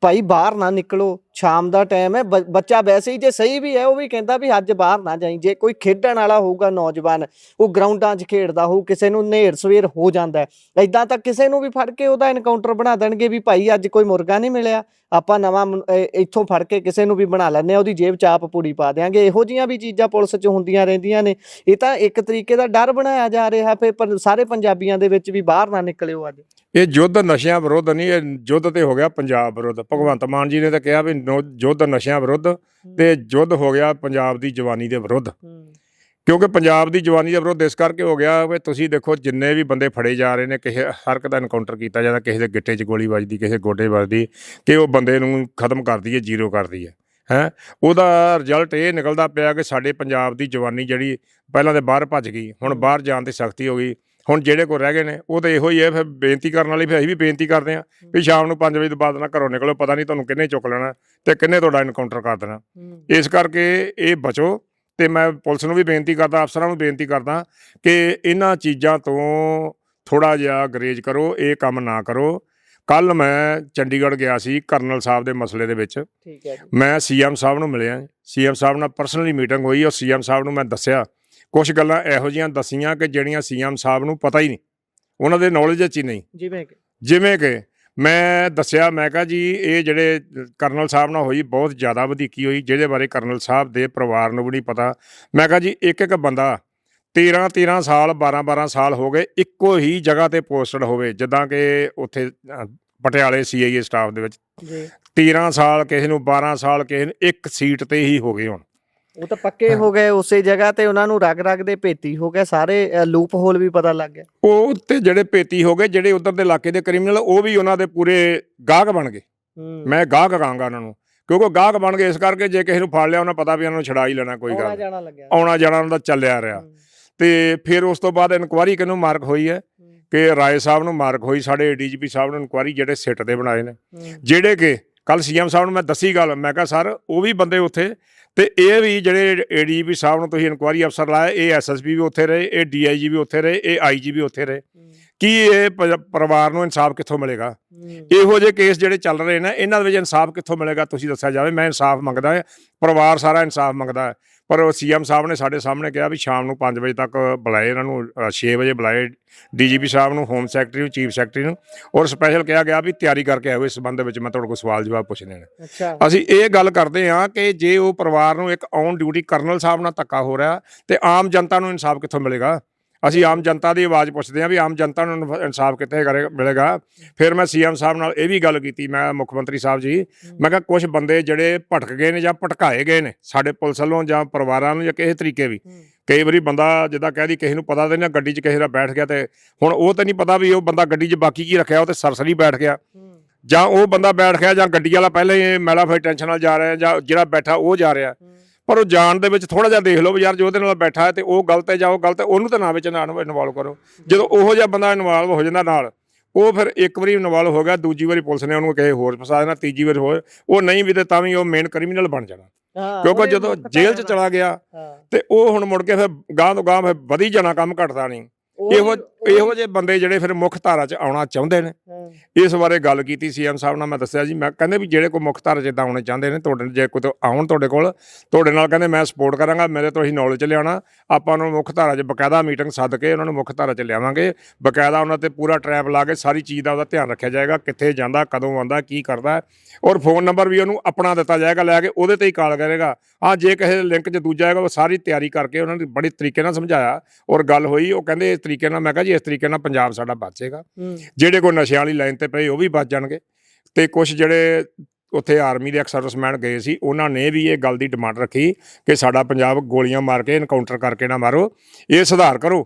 ਭਾਈ ਬਾਹਰ ਨਾ ਨਿਕਲੋ। ਸ਼ਾਮ ਦਾ ਟਾਈਮ ਹੈ, ਬ- ਬੱਚਾ ਵੈਸੇ ਹੀ ਜੇ ਸਹੀ ਵੀ ਹੈ, ਉਹ ਵੀ ਕਹਿੰਦਾ ਵੀ ਅੱਜ ਬਾਹਰ ਨਾ ਜਾਈ। ਜੇ ਕੋਈ ਖੇਡਣ ਵਾਲਾ ਹੋਊਗਾ ਨੌਜਵਾਨ, ਉਹ ਗਰਾਊਂਡਾਂ 'ਚ ਖੇਡਦਾ ਹੋਊ, ਕਿਸੇ ਨੂੰ ਨੇੜ ਸਵੇਰ ਹੋ ਜਾਂਦਾ ਐਦਾਂ ਤਾਂ ਕਿਸੇ ਨੂੰ ਵੀ ਫੜ ਕੇ ਉਹਦਾ ਐਨਕਾਊਂਟਰ ਬਣਾ ਦੇਣਗੇ ਵੀ ਭਾਈ ਅੱਜ ਕੋਈ ਮੁਰਗਾ ਨਹੀਂ ਮਿਲਿਆ। ਆਪਾਂ ਨਵਾਂ ਮੁੰ- ਇਹ- ਇੱਥੋਂ ਫੜ ਕੇ ਕਿਸੇ ਨੂੰ ਵੀ ਬਣਾ ਲੈਂਦੇ ਆ ਉਹਦੀ ਜੇਬ 'ਚ ਆਪ ਪੂੜੀ ਪਾ ਦਿਆਂਗੇ। ਇਹੋ ਜੀਆਂ ਵੀ ਚੀਜ਼ਾਂ ਪੁਲਿਸ 'ਚ ਹੁੰਦੀਆਂ ਰਹਿੰਦੀਆਂ ਨੇ। ਇਹ ਤਾਂ ਇੱਕ ਤਰੀਕੇ ਦਾ ਡਰ ਬਣਾਇਆ ਜਾ ਰਿਹਾ ਫਿਰ, ਪਰ ਸਾਰੇ ਪੰਜਾਬੀਆਂ ਦੇ ਵਿੱਚ ਵੀ ਬਾਹਰ ਨਾ ਨਿਕਲਿਓ ਅੱਜ। ਇਹ ਯੁੱਧ ਨਸ਼ਿਆਂ ਵਿਰੁੱਧ ਨਹੀਂ, ਇਹ ਯੁੱਧ ਤੇ ਹੋ ਗਿਆ ਪੰਜਾਬ ਵਿਰੁੱਧ। ਭਗਵੰਤ ਮਾਨ ਜੀ ਨੇ ਤਾਂ ਕਿਹਾ ਵੀ ਨੋ- ਯੁੱਧ ਨਸ਼ਿਆਂ ਵਿਰੁੱਧ ਤੇ ਯੁੱਧ ਹੋ ਗਿਆ ਪੰਜਾਬ ਦੀ ਜਵਾਨੀ ਦੇ ਵਿਰੁੱਧ। ਕਿਉਂਕਿ ਪੰਜਾਬ ਦੀ ਜਵਾਨੀ ਦੇ ਵਿਰੁੱਧ ਇਸ ਕਰਕੇ ਹੋ ਗਿਆ ਵੀ ਤੁਸੀਂ ਦੇਖੋ ਜਿੰਨੇ ਵੀ ਬੰਦੇ ਫੜੇ ਜਾ ਰਹੇ ਨੇ ਕਿਸੇ ਹਰ ਇੱਕ ਦਾ ਐਨਕਾਊਂਟਰ ਕੀਤਾ ਜਾਂਦਾ ਕਿਸੇ ਦੇ ਗਿੱਟੇ 'ਚ ਗੋਲੀ ਵੱਜਦੀ ਕਿਸੇ ਗੋਡੇ ਵੱਜਦੀ ਕਿ ਉਹ ਬੰਦੇ ਨੂੰ ਖਤਮ ਕਰਦੀ ਹੈ ਜ਼ੀਰੋ ਕਰਦੀ ਹੈ ਹੈ। ਉਹਦਾ ਰਿਜ਼ਲਟ ਇਹ ਨਿਕਲਦਾ ਪਿਆ ਕਿ ਸਾਡੇ ਪੰਜਾਬ ਦੀ ਜਵਾਨੀ ਜਿਹੜੀ ਪਹਿਲਾਂ ਤੇ ਬਾਹਰ ਭੱਜ ਗਈ ਹੁਣ ਬਾਹਰ ਜਾਣ ਤੇ ਸਖਤੀ ਹੋ ਗਈ। ਹੁਣ ਜਿਹੜੇ ਕੋ ਰਹਿ ਗਏ ਨੇ ਉਹ ਤਾਂ ਇਹੋ ਹੀ ਹੈ ਫਿਰ ਬੇਨਤੀ ਕਰਨ ਵਾਲੀ ਫਿਰ ਅਸੀਂ ਵੀ ਬੇਨਤੀ ਕਰਦੇ ਹਾਂ ਵੀ ਸ਼ਾਮ ਨੂੰ 5 ਵਜੇ ਤੋਂ ਬਾਅਦ ਨਾ ਘਰੋਂ ਨਿਕਲੋ ਪਤਾ ਨਹੀਂ ਤੁਹਾਨੂੰ ਕਿੰਨੇ ਚੁੱਕ ਲੈਣਾ ਤੇ ਕਿੰਨੇ ਤੁਹਾਡਾ ਐਨਕਾਊਂਟਰ ਕਰ ਦੇਣਾ। ਇਸ ਕਰਕੇ ਇਹ ਬਚੋ ਤੇ ਮੈਂ ਪੁਲਿਸ ਨੂੰ ਵੀ ਬੇਨਤੀ ਕਰਦਾ ਅਫਸਰਾਂ ਨੂੰ ਬੇਨਤੀ ਕਰਦਾ ਕਿ ਇਹਨਾਂ ਚੀਜ਼ਾਂ ਤੋਂ ਥੋੜਾ ਜਿਹਾ ਗਰੇਜ ਕਰੋ ਇਹ ਕੰਮ ਨਾ ਕਰੋ। ਕੱਲ ਮੈਂ ਚੰਡੀਗੜ੍ਹ ਗਿਆ ਸੀ ਕਰਨਲ ਸਾਹਿਬ ਦੇ ਮਸਲੇ ਦੇ ਵਿੱਚ। ਠੀਕ ਹੈ ਜੀ। ਮੈਂ ਸੀਐਮ ਸਾਹਿਬ ਨੂੰ ਮਿਲਿਆ। ਸੀਐਮ ਸਾਹਿਬ ਨਾਲ ਪਰਸਨਲੀ ਮੀਟਿੰਗ ਹੋਈ ਔਰ ਸੀਐਮ ਸਾਹਿਬ ਨੂੰ ਮੈਂ ਦੱਸਿਆ ਕੁਝ ਗੱਲਾਂ ਇਹੋ ਜੀਆਂ ਦਸੀਆਂ ਕਿ ਜਿਹੜੀਆਂ ਸੀਐਮ ਸਾਹਿਬ ਨੂੰ ਪਤਾ ਹੀ ਨਹੀਂ। ਉਹਨਾਂ ਦੇ ਨੌਲੇਜ 'ਚ ਹੀ ਨਹੀਂ। ਜਿਵੇਂ ਕਿ? ਜਿਵੇਂ ਕਿ ਮੈਂ ਦੱਸਿਆ ਮੈਂ ਕਿਹਾ ਜੀ ਇਹ ਜਿਹੜੇ ਕਰਨਲ ਸਾਹਿਬ ਨਾਲ ਹੋਈ ਬਹੁਤ ਜ਼ਿਆਦਾ ਵਧੀਕੀ ਹੋਈ ਜਿਹਦੇ ਬਾਰੇ ਕਰਨਲ ਸਾਹਿਬ ਦੇ ਪਰਿਵਾਰ ਨੂੰ ਵੀ ਨਹੀਂ ਪਤਾ। ਮੈਂ ਕਿਹਾ ਜੀ ਇੱਕ ਇੱਕ ਬੰਦਾ 13 13 ਸਾਲ 12 12 ਸਾਲ ਹੋ ਗਏ ਇੱਕੋ ਹੀ ਜਗ੍ਹਾ ਤੇ ਪੋਸਟਡ ਹੋਵੇ ਜਿੱਦਾਂ ਕਿ ਉੱਥੇ ਪਟਿਆਲੇ ਸੀਆਈਏ ਸਟਾਫ ਦੇ ਵਿੱਚ। ਜੀ। 13 ਸਾਲ ਕਿਸੇ ਨੂੰ 12 ਸਾਲ ਕਿਸੇ ਨੂੰ ਇੱਕ ਸੀਟ ਤੇ ਹੀ ਹੋ ਗਏ ਹੁਣ। ਉਹ ਤਾਂ ਪੱਕੇ ਹੋ। ਗਏ ਉਸੇ ਜਗ੍ਹਾ ਤੇ ਉਹਨਾਂ ਨੂੰ ਰਗ ਰਗ ਦੇ ਭੇਤੀ ਹੋ ਗਏ ਸਾਰੇ ਲੂਪ ਹੋਲ ਵੀ ਪਤਾ ਲੱਗ ਗਿਆ। ਉਹ ਤੇ ਜਿਹੜੇ ਭੇਤੀ ਹੋ ਗਏ ਜਿਹੜੇ ਉਧਰ ਦੇ ਇਲਾਕੇ ਦੇ ਕ੍ਰਿਮੀਨਲ ਉਹ ਵੀ ਉਹਨਾਂ ਦੇ ਪੂਰੇ ਗਾਹਕ ਬਣ ਗਏ। ਮੈਂ ਗਾਹਕ ਕਹਾਂਗਾ ਉਹਨਾਂ ਨੂੰ ਕਿਉਂਕਿ ਗਾਹਕ ਬਣ ਗਏ ਇਸ ਕਰਕੇ ਜੇ ਕਿਸੇ ਨੂੰ ਫੜ ਲਿਆ ਉਹਨਾਂ ਪਤਾ ਵੀ ਉਹਨਾਂ ਨੂੰ ਛਡਾ ਹੀ ਲੈਣਾ ਕੋਈ ਆਉਣਾ ਗੱਲ ਜਾਣਾ ਲੱਗਿਆ। ਆਉਣਾ ਜਾਣਾ ਉਹਨਾਂ ਦਾ ਚੱਲਿਆ ਰਿਹਾ। ਤੇ ਫਿਰ ਉਸ ਤੋਂ ਬਾਅਦ ਇਨਕੁਆਰੀ ਕਿਹਨੂੰ ਮਾਰਕ ਹੋਈ ਹੈ? ਕਿ ਰਾਏ ਸਾਹਿਬ ਨੂੰ ਮਾਰਕ ਹੋਈ ਸਾਡੇ ਡੀਜੀਪੀ ਸਾਹਿਬ ਨੂੰ ਇਨਕੁਆਰੀ ਜਿਹੜੇ ਸਿੱਟ ਦੇ ਬਣਾਏ ਨੇ। ਜਿਹੜੇ ਕਿ ਕੱਲ ਸੀਐਮ ਸਾਹਿਬ ਨੂੰ ਮੈਂ ਦੱਸੀ ਗੱਲ ਮੈਂ ਕਿਹਾ ਸਰ ਉਹ ਵੀ ਬੰਦੇ ਉੱਥੇ ਤੇ ਇਹ ਵੀ ਜਿਹੜੇ ਏਡੀਜੀਪੀ ਸਾਹਿਬ ਨੂੰ ਤੁਸੀਂ ਇਨਕੁਆਰੀ ਅਫਸਰ ਲਾਇਆ ਇਹ ਐਸਐਸਪੀ ਵੀ ਉੱਥੇ ਰਹੇ ਇਹ ਡੀਆਈਜੀ ਵੀ ਉੱਥੇ ਰਹੇ ਇਹ ਆਈਜੀ ਵੀ ਉੱਥੇ ਰਹੇ। ਕੀ ਇਹ ਪਰਿਵਾਰ ਨੂੰ ਇਨਸਾਫ ਕਿੱਥੋਂ ਮਿਲੇਗਾ? ਇਹੋ ਜਿਹੇ ਕੇਸ ਜਿਹੜੇ ਚੱਲ ਰਹੇ ਨੇ ਇਹਨਾਂ ਦੇ ਵਿੱਚ ਇਨਸਾਫ ਕਿੱਥੋਂ ਮਿਲੇਗਾ ਤੁਸੀਂ ਦੱਸਿਆ ਜਾਵੇ ਮੈਂ ਇਨਸਾਫ ਮੰਗਦਾ ਹਾਂ ਪਰਿਵਾਰ ਸਾਰਾ ਇਨਸਾਫ ਮੰਗਦਾ ਹੈ। ਪਰ ਸੀਐਮ ਸਾਹਿਬ ਨੇ ਸਾਡੇ ਸਾਹਮਣੇ ਕਿਹਾ ਵੀ ਸ਼ਾਮ ਨੂੰ 5 ਵਜੇ ਤੱਕ ਬੁਲਾਏ ਇਹਨਾਂ ਨੂੰ 6 ਵਜੇ ਬੁਲਾਏ ਡੀਜੀਪੀ ਸਾਹਿਬ ਨੂੰ ਹੋਮ ਸੈਕਟਰੀ ਨੂੰ ਚੀਫ ਸੈਕਟਰੀ ਨੂੰ ਔਰ ਸਪੈਸ਼ਲ ਕਿਹਾ ਗਿਆ ਵੀ ਤਿਆਰੀ ਕਰਕੇ ਆਓ ਇਸ ਸੰਬੰਧ ਵਿੱਚ ਮੈਂ ਤੁਹਾਡੇ ਕੋਲ ਸਵਾਲ ਜਵਾਬ ਪੁੱਛਣੇ ਨੇ। ਅਸੀਂ ਇਹ ਗੱਲ ਕਰਦੇ ਹਾਂ ਕਿ ਜੇ ਉਹ ਪਰਿਵਾਰ ਨੂੰ ਇੱਕ ਔਨ ਡਿਊਟੀ ਕਰਨਲ ਸਾਹਿਬ ਨਾਲ ਧੱਕਾ ਹੋ ਰਿਹਾ ਤੇ ਆਮ ਜਨਤਾ ਨੂੰ ਇਨਸਾਫ ਕਿੱਥੋਂ ਮਿਲੇਗਾ? ਅਸੀਂ ਆਮ ਜਨਤਾ ਦੀ ਆਵਾਜ਼ ਪੁੱਛਦੇ ਹਾਂ ਵੀ ਆਮ ਜਨਤਾ ਨੂੰ ਇਨਸਾਫ ਕਿੱਥੇ ਕਰੇ ਮਿਲੇਗਾ। ਫਿਰ ਮੈਂ ਸੀਐਮ ਸਾਹਿਬ ਨਾਲ ਇਹ ਵੀ ਗੱਲ ਕੀਤੀ ਮੈਂ ਮੁੱਖ ਮੰਤਰੀ ਸਾਹਿਬ ਜੀ। ਮੈਂ ਕਿਹਾ ਕੁਝ ਬੰਦੇ ਜਿਹੜੇ ਭਟਕ ਗਏ ਨੇ ਜਾਂ ਭਟਕਾਏ ਗਏ ਨੇ ਸਾਡੇ ਪੁਲਿਸ ਵੱਲੋਂ ਜਾਂ ਪਰਿਵਾਰਾਂ ਨੂੰ ਜਾਂ ਕਿਸੇ ਤਰੀਕੇ ਵੀ। ਕਈ ਵਾਰੀ ਬੰਦਾ ਜਿੱਦਾਂ ਕਹਿ ਦੀ ਕਿਸੇ ਨੂੰ ਪਤਾ ਤੇ ਨਾ ਗੱਡੀ 'ਚ ਕਿਸੇ ਦਾ ਬੈਠ ਗਿਆ ਤੇ ਹੁਣ ਉਹ ਤਾਂ ਨਹੀਂ ਪਤਾ ਵੀ ਉਹ ਬੰਦਾ ਗੱਡੀ 'ਚ ਬਾਕੀ ਕੀ ਰੱਖਿਆ ਉਹ ਤੇ ਸਰਸਰੀ ਬੈਠ ਗਿਆ। ਜਾਂ ਉਹ ਬੰਦਾ ਬੈਠ ਗਿਆ ਜਾਂ ਗੱਡੀ ਵਾਲਾ ਪਹਿਲਾਂ ਹੀ ਮੈਲਾ ਫਿਰ ਟੈਨਸ਼ਨ ਨਾਲ ਜਾ ਰਿਹਾ ਜਾਂ ਜਿਹੜਾ ਬੈਠਾ ਉਹ ਜਾ ਰਿਹਾ। ਪਰ ਉਹ ਜਾਣ ਦੇ ਵਿੱਚ ਥੋੜਾ ਜਿਹਾ ਦੇਖ ਲਓ ਵੀ ਯਾਰ ਜੋ ਉਹਦੇ ਨਾਲ ਬੈਠਾ ਹੈ ਤੇ ਉਹ ਗਲਤ ਹੈ ਜਾਂ ਉਹ ਗਲਤ ਹੈ ਉਹਨੂੰ ਤਾਂ ਨਾ ਵਿੱਚ ਨਾ ਇਨਵੋਲਵ ਕਰੋ। ਜਦੋਂ ਉਹੋ ਜਿਹਾ ਬੰਦਾ ਇਨਵੋਲਵ ਹੋ ਜਾਂਦਾ ਨਾਲ ਉਹ ਫਿਰ ਇੱਕ ਵਾਰੀ ਇਨਵੋਲਵ ਹੋ ਗਿਆ ਦੂਜੀ ਵਾਰੀ ਪੁਲਿਸ ਨੇ ਉਹਨੂੰ ਕਿਸੇ ਹੋਰ ਫਸਾ ਦੇਣਾ ਤੀਜੀ ਵਾਰ ਹੋਰ ਉਹ ਨਹੀਂ ਵੀ ਤੇ ਤਾਂ ਵੀ ਉਹ ਮੇਨ ਕ੍ਰਿਮੀਨਲ ਬਣ ਜਾਣਾ। ਕਿਉਂਕਿ ਜਦੋਂ ਜੇਲ੍ਹ 'ਚ ਚਲਾ ਗਿਆ ਤੇ ਉਹ ਹੁਣ ਮੁੜ ਕੇ ਫਿਰ ਗਾਂ ਤੋਂ ਗਾਂ ਫਿਰ ਵਧੀ ਜਾਣਾ ਕੰਮ ਘਟਦਾ ਨਹੀਂ। ਇਹੋ ਇਹੋ ਜਿਹੇ ਬੰਦੇ ਜਿਹੜੇ ਫਿਰ ਮੁੱਖ ਧਾਰਾ 'ਚ ਆਉਣਾ ਚਾਹੁੰਦੇ ਨੇ। ਇਸ ਬਾਰੇ ਗੱਲ ਕੀਤੀ ਸੀਐਮ ਸਾਹਿਬ ਨਾਲ ਮੈਂ ਦੱਸਿਆ ਜੀ ਮੈਂ ਕਹਿੰਦੇ ਵੀ ਜਿਹੜੇ ਕੋਈ ਮੁੱਖ ਧਾਰਾ ਜਿੱਦਾਂ ਆਉਣੇ ਚਾਹੁੰਦੇ ਨੇ ਤੁਹਾਡੇ ਜੇ ਕੋਈ ਆਉਣ ਤੁਹਾਡੇ ਕੋਲ ਤੁਹਾਡੇ ਨਾਲ ਕਹਿੰਦੇ ਮੈਂ ਸਪੋਰਟ ਕਰਾਂਗਾ ਮੇਰੇ ਤੋਂ ਹੀ ਨੌਲੇਜ ਲਿਆਉਣਾ ਆਪਾਂ ਨੂੰ ਮੁੱਖ ਧਾਰਾ 'ਚ ਬਕਾਇਦਾ ਮੀਟਿੰਗ ਸੱਦ ਕੇ ਉਹਨਾਂ ਨੂੰ ਮੁੱਖ ਧਾਰਾ 'ਚ ਲਿਆਵਾਂਗੇ। ਬਕਾਇਦਾ ਉਹਨਾਂ ਤੇ ਪੂਰਾ ਟਰੈਪ ਲਾ ਕੇ ਸਾਰੀ ਚੀਜ਼ ਦਾ ਉਹਦਾ ਧਿਆਨ ਰੱਖਿਆ ਜਾਏਗਾ ਕਿੱਥੇ ਜਾਂਦਾ ਕਦੋਂ ਆਉਂਦਾ ਕੀ ਕਰਦਾ। ਔਰ ਫੋਨ ਨੰਬਰ ਵੀ ਉਹਨੂੰ ਆਪਣਾ ਦਿੱਤਾ ਜਾਏਗਾ ਲੈ ਕੇ ਉਹਦੇ ਤੇ ਹੀ ਕਾਲ ਕਰੇਗਾ। ਹਾਂ ਜੇ ਕਿਸੇ ਲਿੰਕ 'ਚ ਦੂਜਾ ਹੈਗਾ ਉਹ ਸਾਰੀ ਤਿਆਰੀ ਕਰਕੇ ਉਹਨਾਂ ਨੇ ਬੜੀ ਤਰੀਕੇ ਨਾਲ ਸਮਝਾਇਆ। ਔਰ ਗੱਲ ਹੋਈ ਉਹ ਕਹਿੰਦੇ ਤਰੀਕੇ ਨਾਲ ਮੈਂ ਕਿਹਾ ਜੀ ਇਸ ਤਰੀਕੇ ਨਾਲ ਪੰਜਾਬ ਸਾਡਾ ਬਚੇਗਾ ਜਿਹੜੇ ਕੋਈ ਨਸ਼ਿਆਂ ਵਾਲੀ ਲਾਈਨ ਤੇ ਪਏ ਉਹ ਵੀ ਬਚ ਜਾਣਗੇ। ਤੇ ਕੁਝ ਜਿਹੜੇ ਉੱਥੇ ਆਰਮੀ ਦੇ ਐਕਸ ਸਰਵਿਸਮੈਨ ਗਏ ਸੀ ਉਹਨਾਂ ਨੇ ਵੀ ਇਹ ਗੱਲ ਦੀ ਡਿਮਾਂਡ ਰੱਖੀ ਕਿ ਸਾਡਾ ਪੰਜਾਬ ਗੋਲੀਆਂ ਮਾਰ ਕੇ ਐਨਕਾਊਂਟਰ ਕਰਕੇ ਨਾ ਮਾਰੋ। ਇਹ ਸੁਧਾਰ ਕਰੋ।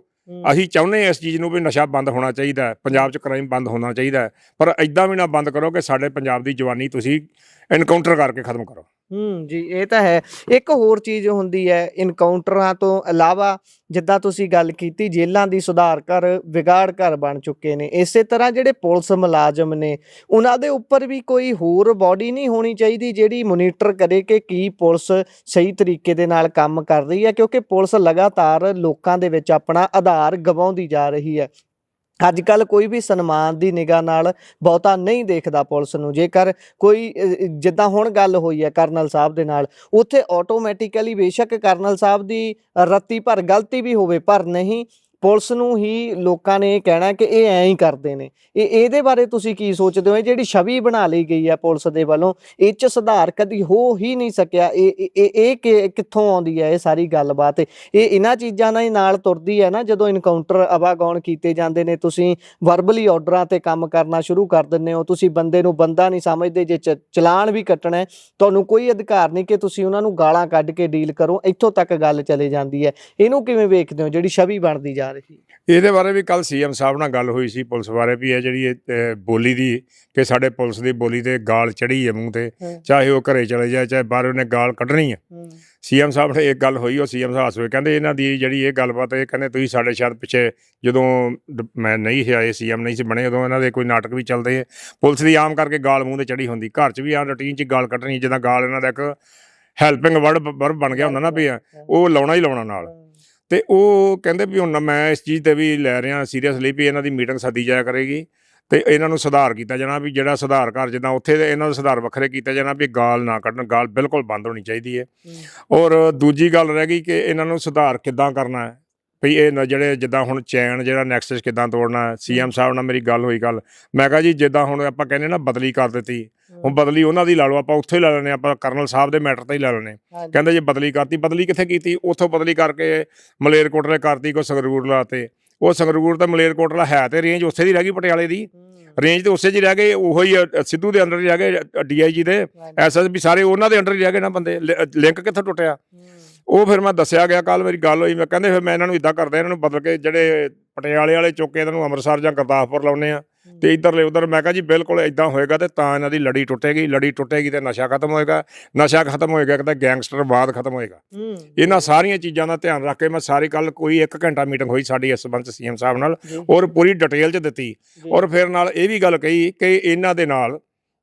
ਅਸੀਂ ਚਾਹੁੰਦੇ ਹਾਂ ਇਸ ਚੀਜ਼ ਨੂੰ ਵੀ ਨਸ਼ਾ ਬੰਦ ਹੋਣਾ ਚਾਹੀਦਾ ਪੰਜਾਬ 'ਚ ਕ੍ਰਾਈਮ ਬੰਦ ਹੋਣਾ ਚਾਹੀਦਾ ਪਰ ਐਦਾਂ ਵੀ ਨਾ ਬੰਦ ਕਰੋ ਕਿ ਸਾਡੇ ਪੰਜਾਬ ਦੀ ਜਵਾਨੀ ਤੁਸੀਂ ਐਨਕਾਊਂਟਰ ਕਰਕੇ ਖਤਮ ਕਰੋ। ਹੂੰ, ਜੀ, ਇਹ ਤਾਂ ਹੈ। ਇੱਕ ਹੋਰ ਚੀਜ਼ ਹੁੰਦੀ ਹੈ ਇਨਕਾਊਂਟਰਾਂ ਤੋਂ ਇਲਾਵਾ ਜਿੱਦਾਂ ਤੁਸੀਂ ਗੱਲ ਕੀਤੀ, ਜੇਲ੍ਹਾਂ ਦੀ ਸੁਧਾਰ ਕਰ ਵਿਗਾੜ ਘਰ ਬਣ ਚੁੱਕੇ ਨੇ। ਇਸੇ ਤਰ੍ਹਾਂ ਜਿਹੜੇ ਪੁਲਿਸ ਮੁਲਾਜ਼ਮ ਨੇ, ਉਹਨਾਂ ਦੇ ਉੱਪਰ ਵੀ ਕੋਈ ਹੋਰ ਬਾਡੀ ਨਹੀਂ ਹੋਣੀ ਚਾਹੀਦੀ ਜਿਹੜੀ ਮੋਨੀਟਰ ਕਰੇ ਕਿ ਕੀ ਪੁਲਿਸ ਸਹੀ ਤਰੀਕੇ ਦੇ ਨਾਲ ਕੰਮ ਕਰ ਰਹੀ ਹੈ, ਕਿਉਂਕਿ ਪੁਲਿਸ ਲਗਾਤਾਰ ਲੋਕਾਂ ਦੇ ਵਿੱਚ ਆਪਣਾ ਆਧਾਰ ਗਵਾਉਂਦੀ ਜਾ ਰਹੀ ਹੈ। ਅੱਜ ਕੱਲ ਕੋਈ ਵੀ ਸਨਮਾਨ ਦੀ ਨਿਗਾਹ ਨਾਲ ਬਹੁਤਾ ਨਹੀਂ ਦੇਖਦਾ ਪੁਲਿਸ ਨੂੰ। ਜੇਕਰ ਕੋਈ ਜਿੱਦਾਂ ਹੁਣ ਗੱਲ ਹੋਈ ਹੈ ਕਰਨਲ ਸਾਹਿਬ ਦੇ ਨਾਲ, ਉੱਥੇ ਆਟੋਮੈਟਿਕਲੀ ਬੇਸ਼ੱਕ ਕਰਨਲ ਸਾਹਿਬ ਦੀ ਰੱਤੀ ਭਰ ਗਲਤੀ ਵੀ ਹੋਵੇ, ਪਰ ਨਹੀਂ ਪੁਲਿਸ ਨੂੰ ਹੀ ਲੋਕਾਂ ਨੇ ਇਹ ਕਹਿਣਾ ਕਿ ਇਹ ਐਂ ਹੀ ਕਰਦੇ ਨੇ। ਇਹ, ਇਹਦੇ ਬਾਰੇ ਤੁਸੀਂ ਕੀ ਸੋਚਦੇ ਹੋ? ਇਹ ਜਿਹੜੀ ਛਵੀ ਬਣਾ ਲਈ ਗਈ ਹੈ ਪੁਲਿਸ ਦੇ ਵੱਲੋਂ, ਇਹ ਚ ਸੁਧਾਰ ਕਦੀ ਹੋ ਹੀ ਨਹੀਂ ਸਕਿਆ। ਇਹ, ਇਹ- ਇਹ ਕਿੱਥੋਂ ਆਉਂਦੀ ਹੈ ਇਹ ਸਾਰੀ ਗੱਲਬਾਤ? ਇਹ ਇਹਨਾਂ ਚੀਜ਼ਾਂ ਨਾਲ ਨਾਲ ਤੁਰਦੀ ਹੈ ਨਾ, ਜਦੋਂ ਇਨਕਾਊਂਟਰ ਆਵਾਗੌਣ ਕੀਤੇ ਜਾਂਦੇ ਨੇ, ਤੁਸੀਂ ਵਰਬਲੀ ਆਰਡਰਾਂ ਤੇ ਕੰਮ ਕਰਨਾ ਸ਼ੁਰੂ ਕਰ ਦਿੰਦੇ ਹੋ। ਤੁਸੀਂ ਬੰਦੇ ਨੂੰ ਬੰਦਾ ਨਹੀਂ ਸਮਝਦੇ, ਜੇ ਚ- ਚਲਾਨ ਵੀ ਕੱਟਣਾ ਤੁਹਾਨੂੰ ਕੋਈ ਅਧਿਕਾਰ ਨਹੀਂ ਕਿ ਤੁਸੀਂ ਉਹਨਾਂ ਨੂੰ ਗਾਲਾਂ ਕੱਢ ਕੇ ਡੀਲ ਕਰੋ। ਇੱਥੋਂ ਤੱਕ ਗੱਲ ਚਲੇ ਜਾਂਦੀ ਹੈ। ਇਹਨੂੰ ਕਿਵੇਂ ਵੇਖਦੇ ਹੋ? ਜਿਹੜੀ ਛਵੀ ਬਣਦੀ ਜਾ ਰਹੀ ਇਹਦੇ ਬਾਰੇ ਵੀ ਕੱਲ ਸੀਐਮ ਸਾਹਿਬ ਨਾਲ ਗੱਲ ਹੋਈ ਸੀ ਪੁਲਿਸ ਬਾਰੇ ਵੀ ਇਹ ਜਿਹੜੀ ਇਹ, ਅਹ, ਬੋਲੀ ਦੀ ਕਿ ਸਾਡੇ ਪੁਲਿਸ ਦੀ ਬੋਲੀ ਤੇ ਗਾਲ ਚੜੀ ਹੈ ਮੂੰਹ ਤੇ ਹੂੰ। ਚਾਹੇ ਉਹ ਘਰੇ ਚਲੇ ਜਾਏ ਚਾਹੇ ਬਾਹਰ ਉਹਨੇ ਗਾਲ ਕੱਢਣੀ ਹੈ। ਸੀਐਮ ਸਾਹਿਬ ਨੇ ਇੱਕ ਗੱਲ ਹੋਈ ਉਹ ਸੀਐਮ ਸਾਹਿਬ ਹੱਸ ਹੋਏ ਕਹਿੰਦੇ ਇਹਨਾਂ ਦੀ ਜਿਹੜੀ ਇਹ ਗੱਲਬਾਤ ਇਹ ਕਹਿੰਦੇ ਤੁਸੀਂ ਸਾਡੇ ਸ਼ਾਇਦ ਪਿੱਛੇ ਜਦੋਂ ਡ- ਮੈਂ ਨਹੀਂ ਸੀ ਆਏ ਸੀਐਮ ਨਹੀਂ ਸੀ ਬਣੇ ਉਦੋਂ ਇਹਨਾਂ ਦੇ ਕੋਈ ਨਾਟਕ ਵੀ ਚੱਲਦੇ ਹੈ। ਪੁਲਿਸ ਦੀ ਆਮ ਕਰਕੇ ਗਾਲ ਮੂੰਹ ਤੇ ਚੜੀ ਹੁੰਦੀ। ਘਰ 'ਚ ਵੀ ਆ ਰੁਟੀਨ 'ਚ ਗਾਲ ਕੱਢਣੀ ਜਿੱਦਾਂ ਗਾਲ ਇਹਨਾਂ ਦਾ ਇੱਕ ਹੈਲਪਿੰਗ ਵਰਡ ਵਰਬ ਬਣ ਗਿਆ ਹੁੰਦਾ ਨਾ ਵੀ ਉਹ ਲਾਉਣਾ ਹੀ ਲਾਉਣਾ ਨਾਲ। ਤੇ ਉਹ ਕਹਿੰਦੇ ਵੀ ਹੁਣ ਮੈਂ ਇਸ ਚੀਜ਼ ਤੇ ਵੀ ਲੈ ਰਿਹਾ ਸੀਰੀਅਸਲੀ ਵੀ ਇਹਨਾਂ ਦੀ ਮੀਟਿੰਗ ਸੱਦੀ ਜਾਇਆ ਕਰੇਗੀ ਤੇ ਇਹਨਾਂ ਨੂੰ ਸੁਧਾਰ ਕੀਤਾ ਜਾਣਾ ਵੀ ਜਿਹੜਾ ਸੁਧਾਰ ਘਰ ਜਿੱਦਾਂ ਉੱਥੇ ਇਹਨਾਂ ਦਾ ਸੁਧਾਰ ਵੱਖਰੇ ਕੀਤਾ ਜਾਣਾ ਵੀ ਗਾਲ ਨਾ ਕੱਢਣ ਗਾਲ ਬਿਲਕੁਲ ਬੰਦ ਹੋਣੀ ਚਾਹੀਦੀ ਹੈ। ਔਰ ਦੂਜੀ ਗੱਲ ਰਹਿ ਗਈ ਕਿ ਇਹਨਾਂ ਨੂੰ ਸੁਧਾਰ ਕਿੱਦਾਂ ਕਰਨਾ ਹੈ? ਵੀ ਇਹ ਨ- ਜਿਹੜੇ ਜਿੱਦਾਂ ਹੁਣ ਚੈਨ ਜਿਹੜਾ ਨੈਕਸਸ ਕਿੱਦਾਂ ਤੋੜਨਾ ਸੀਐਮ ਸਾਹਿਬ ਨਾਲ ਮੇਰੀ ਗੱਲ ਹੋਈ ਗੱਲ ਮੈਂ ਕਿਹਾ ਜੀ ਜਿੱਦਾਂ ਹੁਣ ਆਪਾਂ ਕਹਿੰਦੇ ਨਾ ਬਦਲੀ ਕਰ ਦਿੱਤੀ ਹੁਣ ਬਦਲੀ ਉਹਨਾਂ ਦੀ ਲਾ ਲਓ ਆਪਾਂ ਉੱਥੇ ਹੀ ਲੈ ਲੈਣੇ ਆਪਾਂ ਕਰਨਲ ਸਾਹਿਬ ਦੇ ਮੈਟਰ ਤੇ ਹੀ ਲੈ ਲੈਣੇ ਕਹਿੰਦੇ ਜੇ ਬਦਲੀ ਕਰਤੀ ਬਦਲੀ ਕਿੱਥੇ ਕੀਤੀ? ਉੱਥੋਂ ਬਦਲੀ ਕਰਕੇ ਮਲੇਰਕੋਟਲੇ ਕਰਤੀ ਕੋ ਸੰਗਰੂਰ ਲਾਤੇ ਉਹ ਸੰਗਰੂਰ ਤੇ ਮਲੇਰਕੋਟਲਾ ਹੈ ਤੇ ਰੇਂਜ ਉੱਥੇ ਦੀ ਰਹਿ ਗਈ ਪਟਿਆਲੇ ਦੀ। ਰੇਂਜ ਤੇ ਉਸੇ ਹੀ ਰਹਿ ਗਏ ਉਹੋ ਹੀ ਸਿੱਧੂ ਦੇ ਅੰਡਰ ਹੀ ਰਹਿ ਗਏ ਡੀਆਈਜੀ ਦੇ। ਐਸਐਸਪੀ ਸਾਰੇ ਉਹਨਾਂ ਦੇ ਅੰਡਰ ਹੀ ਰਹਿ ਗਏ ਨਾ ਬੰਦੇ। ਲਿੰਕ ਕਿੱਥੋਂ ਟੁੱਟਿਆ? ਉਹ ਫਿਰ ਮੈਂ ਦੱਸਿਆ ਗਿਆ ਕੱਲ ਮੇਰੀ ਗੱਲ ਹੋਈ ਮੈਂ ਕਹਿੰਦੇ ਫਿਰ ਮੈਂ ਇਹਨਾਂ ਨੂੰ ਇਦਾਂ ਕਰਦਾ ਇਹਨਾਂ ਨੂੰ ਬਦਲ ਕੇ ਜਿਹੜੇ ਪਟਿਆਲੇ ਵਾਲੇ ਚੁੱਕੇ ਇਹਨਾਂ ਨੂੰ ਅੰਮ੍ਰਿਤਸਰ ਜਾਂ ਗੁਰਦਾਸਪੁਰ ਲਾਉਨੇ ਆ ਤੇ ਇਧਰਲੇ ਉਧਰ ਮੈਂ ਕਿਹਾ ਜੀ ਬਿਲਕੁਲ ਇਦਾਂ ਹੋਏਗਾ ਤੇ ਤਾਂ ਇਹਨਾਂ ਦੀ ਲੜੀ ਟੁੱਟੇਗੀ ਲੜੀ ਟੁੱਟੇਗੀ ਤੇ ਨਸ਼ਾ ਖਤਮ ਹੋਏਗਾ ਨਸ਼ਾ ਖਤਮ ਹੋਏਗਾ ਕਿਤੇ ਗੈਂਗਸਟਰਵਾਦ ਖਤਮ ਹੋਏਗਾ। ਇਹਨਾਂ ਸਾਰੀਆਂ ਚੀਜ਼ਾਂ ਦਾ ਧਿਆਨ ਰੱਖ ਕੇ ਮੈਂ ਸਾਰੀ ਕੱਲ ਕੋਈ 1 ਘੰਟਾ ਮੀਟਿੰਗ ਹੋਈ ਸਾਡੀ ਇਸ ਸੰਬੰਧ ਸੀਐਮ ਸਾਹਿਬ ਨਾਲ ਔਰ ਪੂਰੀ ਡਿਟੇਲ ਚ ਦਿੱਤੀ ਔਰ ਫਿਰ ਨਾਲ ਇਹ ਵੀ ਗੱਲ ਕਹੀ ਕਿ ਇਹਨਾਂ ਦੇ ਨਾਲ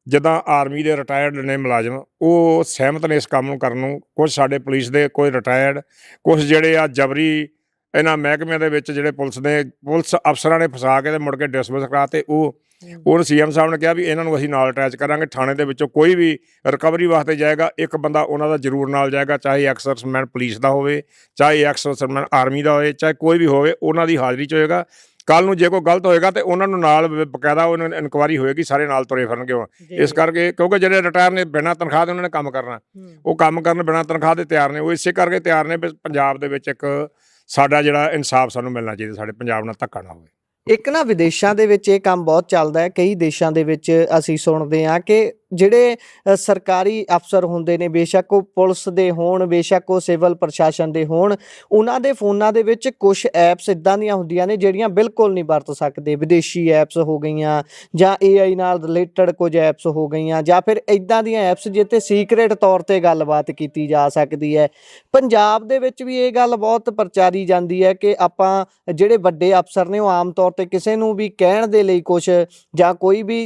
ਜਦਾਂ ਆਰਮੀ ਦੇ ਰਿਟਾਇਰਡ ਨੇ ਮੁਲਾਜ਼ਮ ਉਹ ਸਹਿਮਤ ਨੇ ਇਸ ਕੰਮ ਨੂੰ ਕਰਨ ਨੂੰ। ਕੁਝ ਸਾਡੇ ਪੁਲਿਸ ਦੇ ਕੋਈ ਰਿਟਾਇਰਡ ਕੁਝ ਜਿਹੜੇ ਆ ਜਬਰੀ ਇਹਨਾਂ ਮਹਿਕਮਿਆਂ ਦੇ ਵਿੱਚ ਜਿਹੜੇ ਪੁਲਿਸ ਦੇ ਪੁਲਿਸ ਅਫਸਰਾਂ ਨੇ ਫਸਾ ਕੇ ਤੇ ਮੁੜ ਕੇ ਡਿਸਮਿਸ ਕਰਾਤੇ ਉਹ ਉਹ ਸੀਐਮ ਸਾਹਿਬ ਨੇ ਕਿਹਾ ਵੀ ਇਹਨਾਂ ਨੂੰ ਅਸੀਂ ਨਾਲ ਅਟੈਚ ਕਰਾਂਗੇ ਥਾਣੇ ਦੇ ਵਿੱਚੋਂ ਕੋਈ ਵੀ ਰਿਕਵਰੀ ਵਾਸਤੇ ਜਾਏਗਾ ਇੱਕ ਬੰਦਾ ਉਹਨਾਂ ਦਾ ਜ਼ਰੂਰ ਨਾਲ ਜਾਏਗਾ ਚਾਹੇ ਐਕਸਰਸਮੈਨ ਪੁਲਿਸ ਦਾ ਹੋਵੇ ਚਾਹੇ ਐਕਸਰਸਮੈਨ ਆਰਮੀ ਦਾ ਹੋਵੇ ਚਾਹੇ ਕੋਈ ਵੀ ਹੋਵੇ ਉਹਨਾਂ ਦੀ ਹਾਜ਼ਰੀ 'ਚ ਹੋਏਗਾ। ਕੱਲ ਨੂੰ ਜੇ ਕੋਈ ਗਲਤ ਹੋਏਗਾ ਤੇ ਉਹਨਾਂ ਨੂੰ ਨਾਲ ਬਕਾਇਦਾ ਉਹਨਾਂ ਨੂੰ ਇਨਕੁਆਰੀ ਹੋਏਗੀ ਸਾਰੇ ਨਾਲ ਤੁਰੇ ਫਿਰਨਗੇ ਉਹ। ਇਸ ਕਰਕੇ ਕਿਉਂਕਿ ਜਿਹੜੇ ਰਿਟਾਇਰ ਨੇ ਬਿਨਾਂ ਤਨਖਾਹ ਦੇ ਉਹਨਾਂ ਨੇ ਕੰਮ ਕਰਨਾ। ਉਹ ਕੰਮ ਕਰਨ ਬਿਨਾਂ ਤਨਖਾਹ ਦੇ ਤਿਆਰ ਨੇ। ਉਹ ਇਸੇ ਕਰਕੇ ਤਿਆਰ ਨੇ ਵੀ ਪੰਜਾਬ ਦੇ ਵਿੱਚ ਇੱਕ ਸਾਡਾ ਜਿਹੜਾ ਇਨਸਾਫ ਸਾਨੂੰ ਮਿਲਣਾ ਚਾਹੀਦਾ ਸਾਡੇ ਪੰਜਾਬ ਨਾਲ ਧੱਕਾ ਨਾ ਹੋਵੇ। ਇੱਕ ਨਾ ਵਿਦੇਸ਼ਾਂ ਦੇ ਵਿੱਚ ਇਹ ਕੰਮ ਬਹੁਤ ਚੱਲਦਾ ਹੈ। ਕਈ ਦੇਸ਼ਾਂ ਦੇ ਵਿੱਚ ਅਸੀਂ ਸੁਣਦੇ ਹਾਂ ਕਿ ਜਿਹੜੇ ਸਰਕਾਰੀ ਅਫਸਰ ਹੁੰਦੇ ਨੇ, ਬੇਸ਼ੱਕ ਉਹ ਪੁਲਿਸ ਦੇ ਹੋਣ, ਬੇਸ਼ੱਕ ਉਹ ਸਿਵਲ ਪ੍ਰਸ਼ਾਸਨ ਦੇ ਹੋਣ, ਉਹਨਾਂ ਦੇ ਫੋਨਾਂ ਦੇ ਵਿੱਚ ਕੁਝ ਐਪਸ ਇਦਾਂ ਦੀਆਂ ਹੁੰਦੀਆਂ ਨੇ ਜਿਹੜੀਆਂ ਬਿਲਕੁਲ ਨਹੀਂ ਵਰਤ ਸਕਦੇ। ਵਿਦੇਸ਼ੀ ਐਪਸ ਹੋ ਗਈਆਂ ਜਾਂ AI ਨਾਲ ਰਿਲੇਟਡ ਕੁਝ ਐਪਸ ਹੋ ਗਈਆਂ ਜਾਂ ਫਿਰ ਇਦਾਂ ਦੀਆਂ ਐਪਸ ਜਿੱਤੇ ਸੀਕ੍ਰੇਟ ਤੌਰ ਤੇ ਗੱਲਬਾਤ ਕੀਤੀ ਜਾ ਸਕਦੀ ਹੈ। ਪੰਜਾਬ ਦੇ ਵਿੱਚ ਵੀ ਇਹ ਗੱਲ ਬਹੁਤ ਪ੍ਰਚਾਰੀ ਜਾਂਦੀ ਹੈ ਕਿ ਆਪਾਂ ਜਿਹੜੇ ਵੱਡੇ ਅਫਸਰ ਨੇ ਉਹ ਆਮ ਤੌਰ ਤੇ ਕਿਸੇ ਨੂੰ ਵੀ ਕਹਿਣ ਦੇ ਲਈ ਕੁਝ ਜਾਂ ਕੋਈ ਵੀ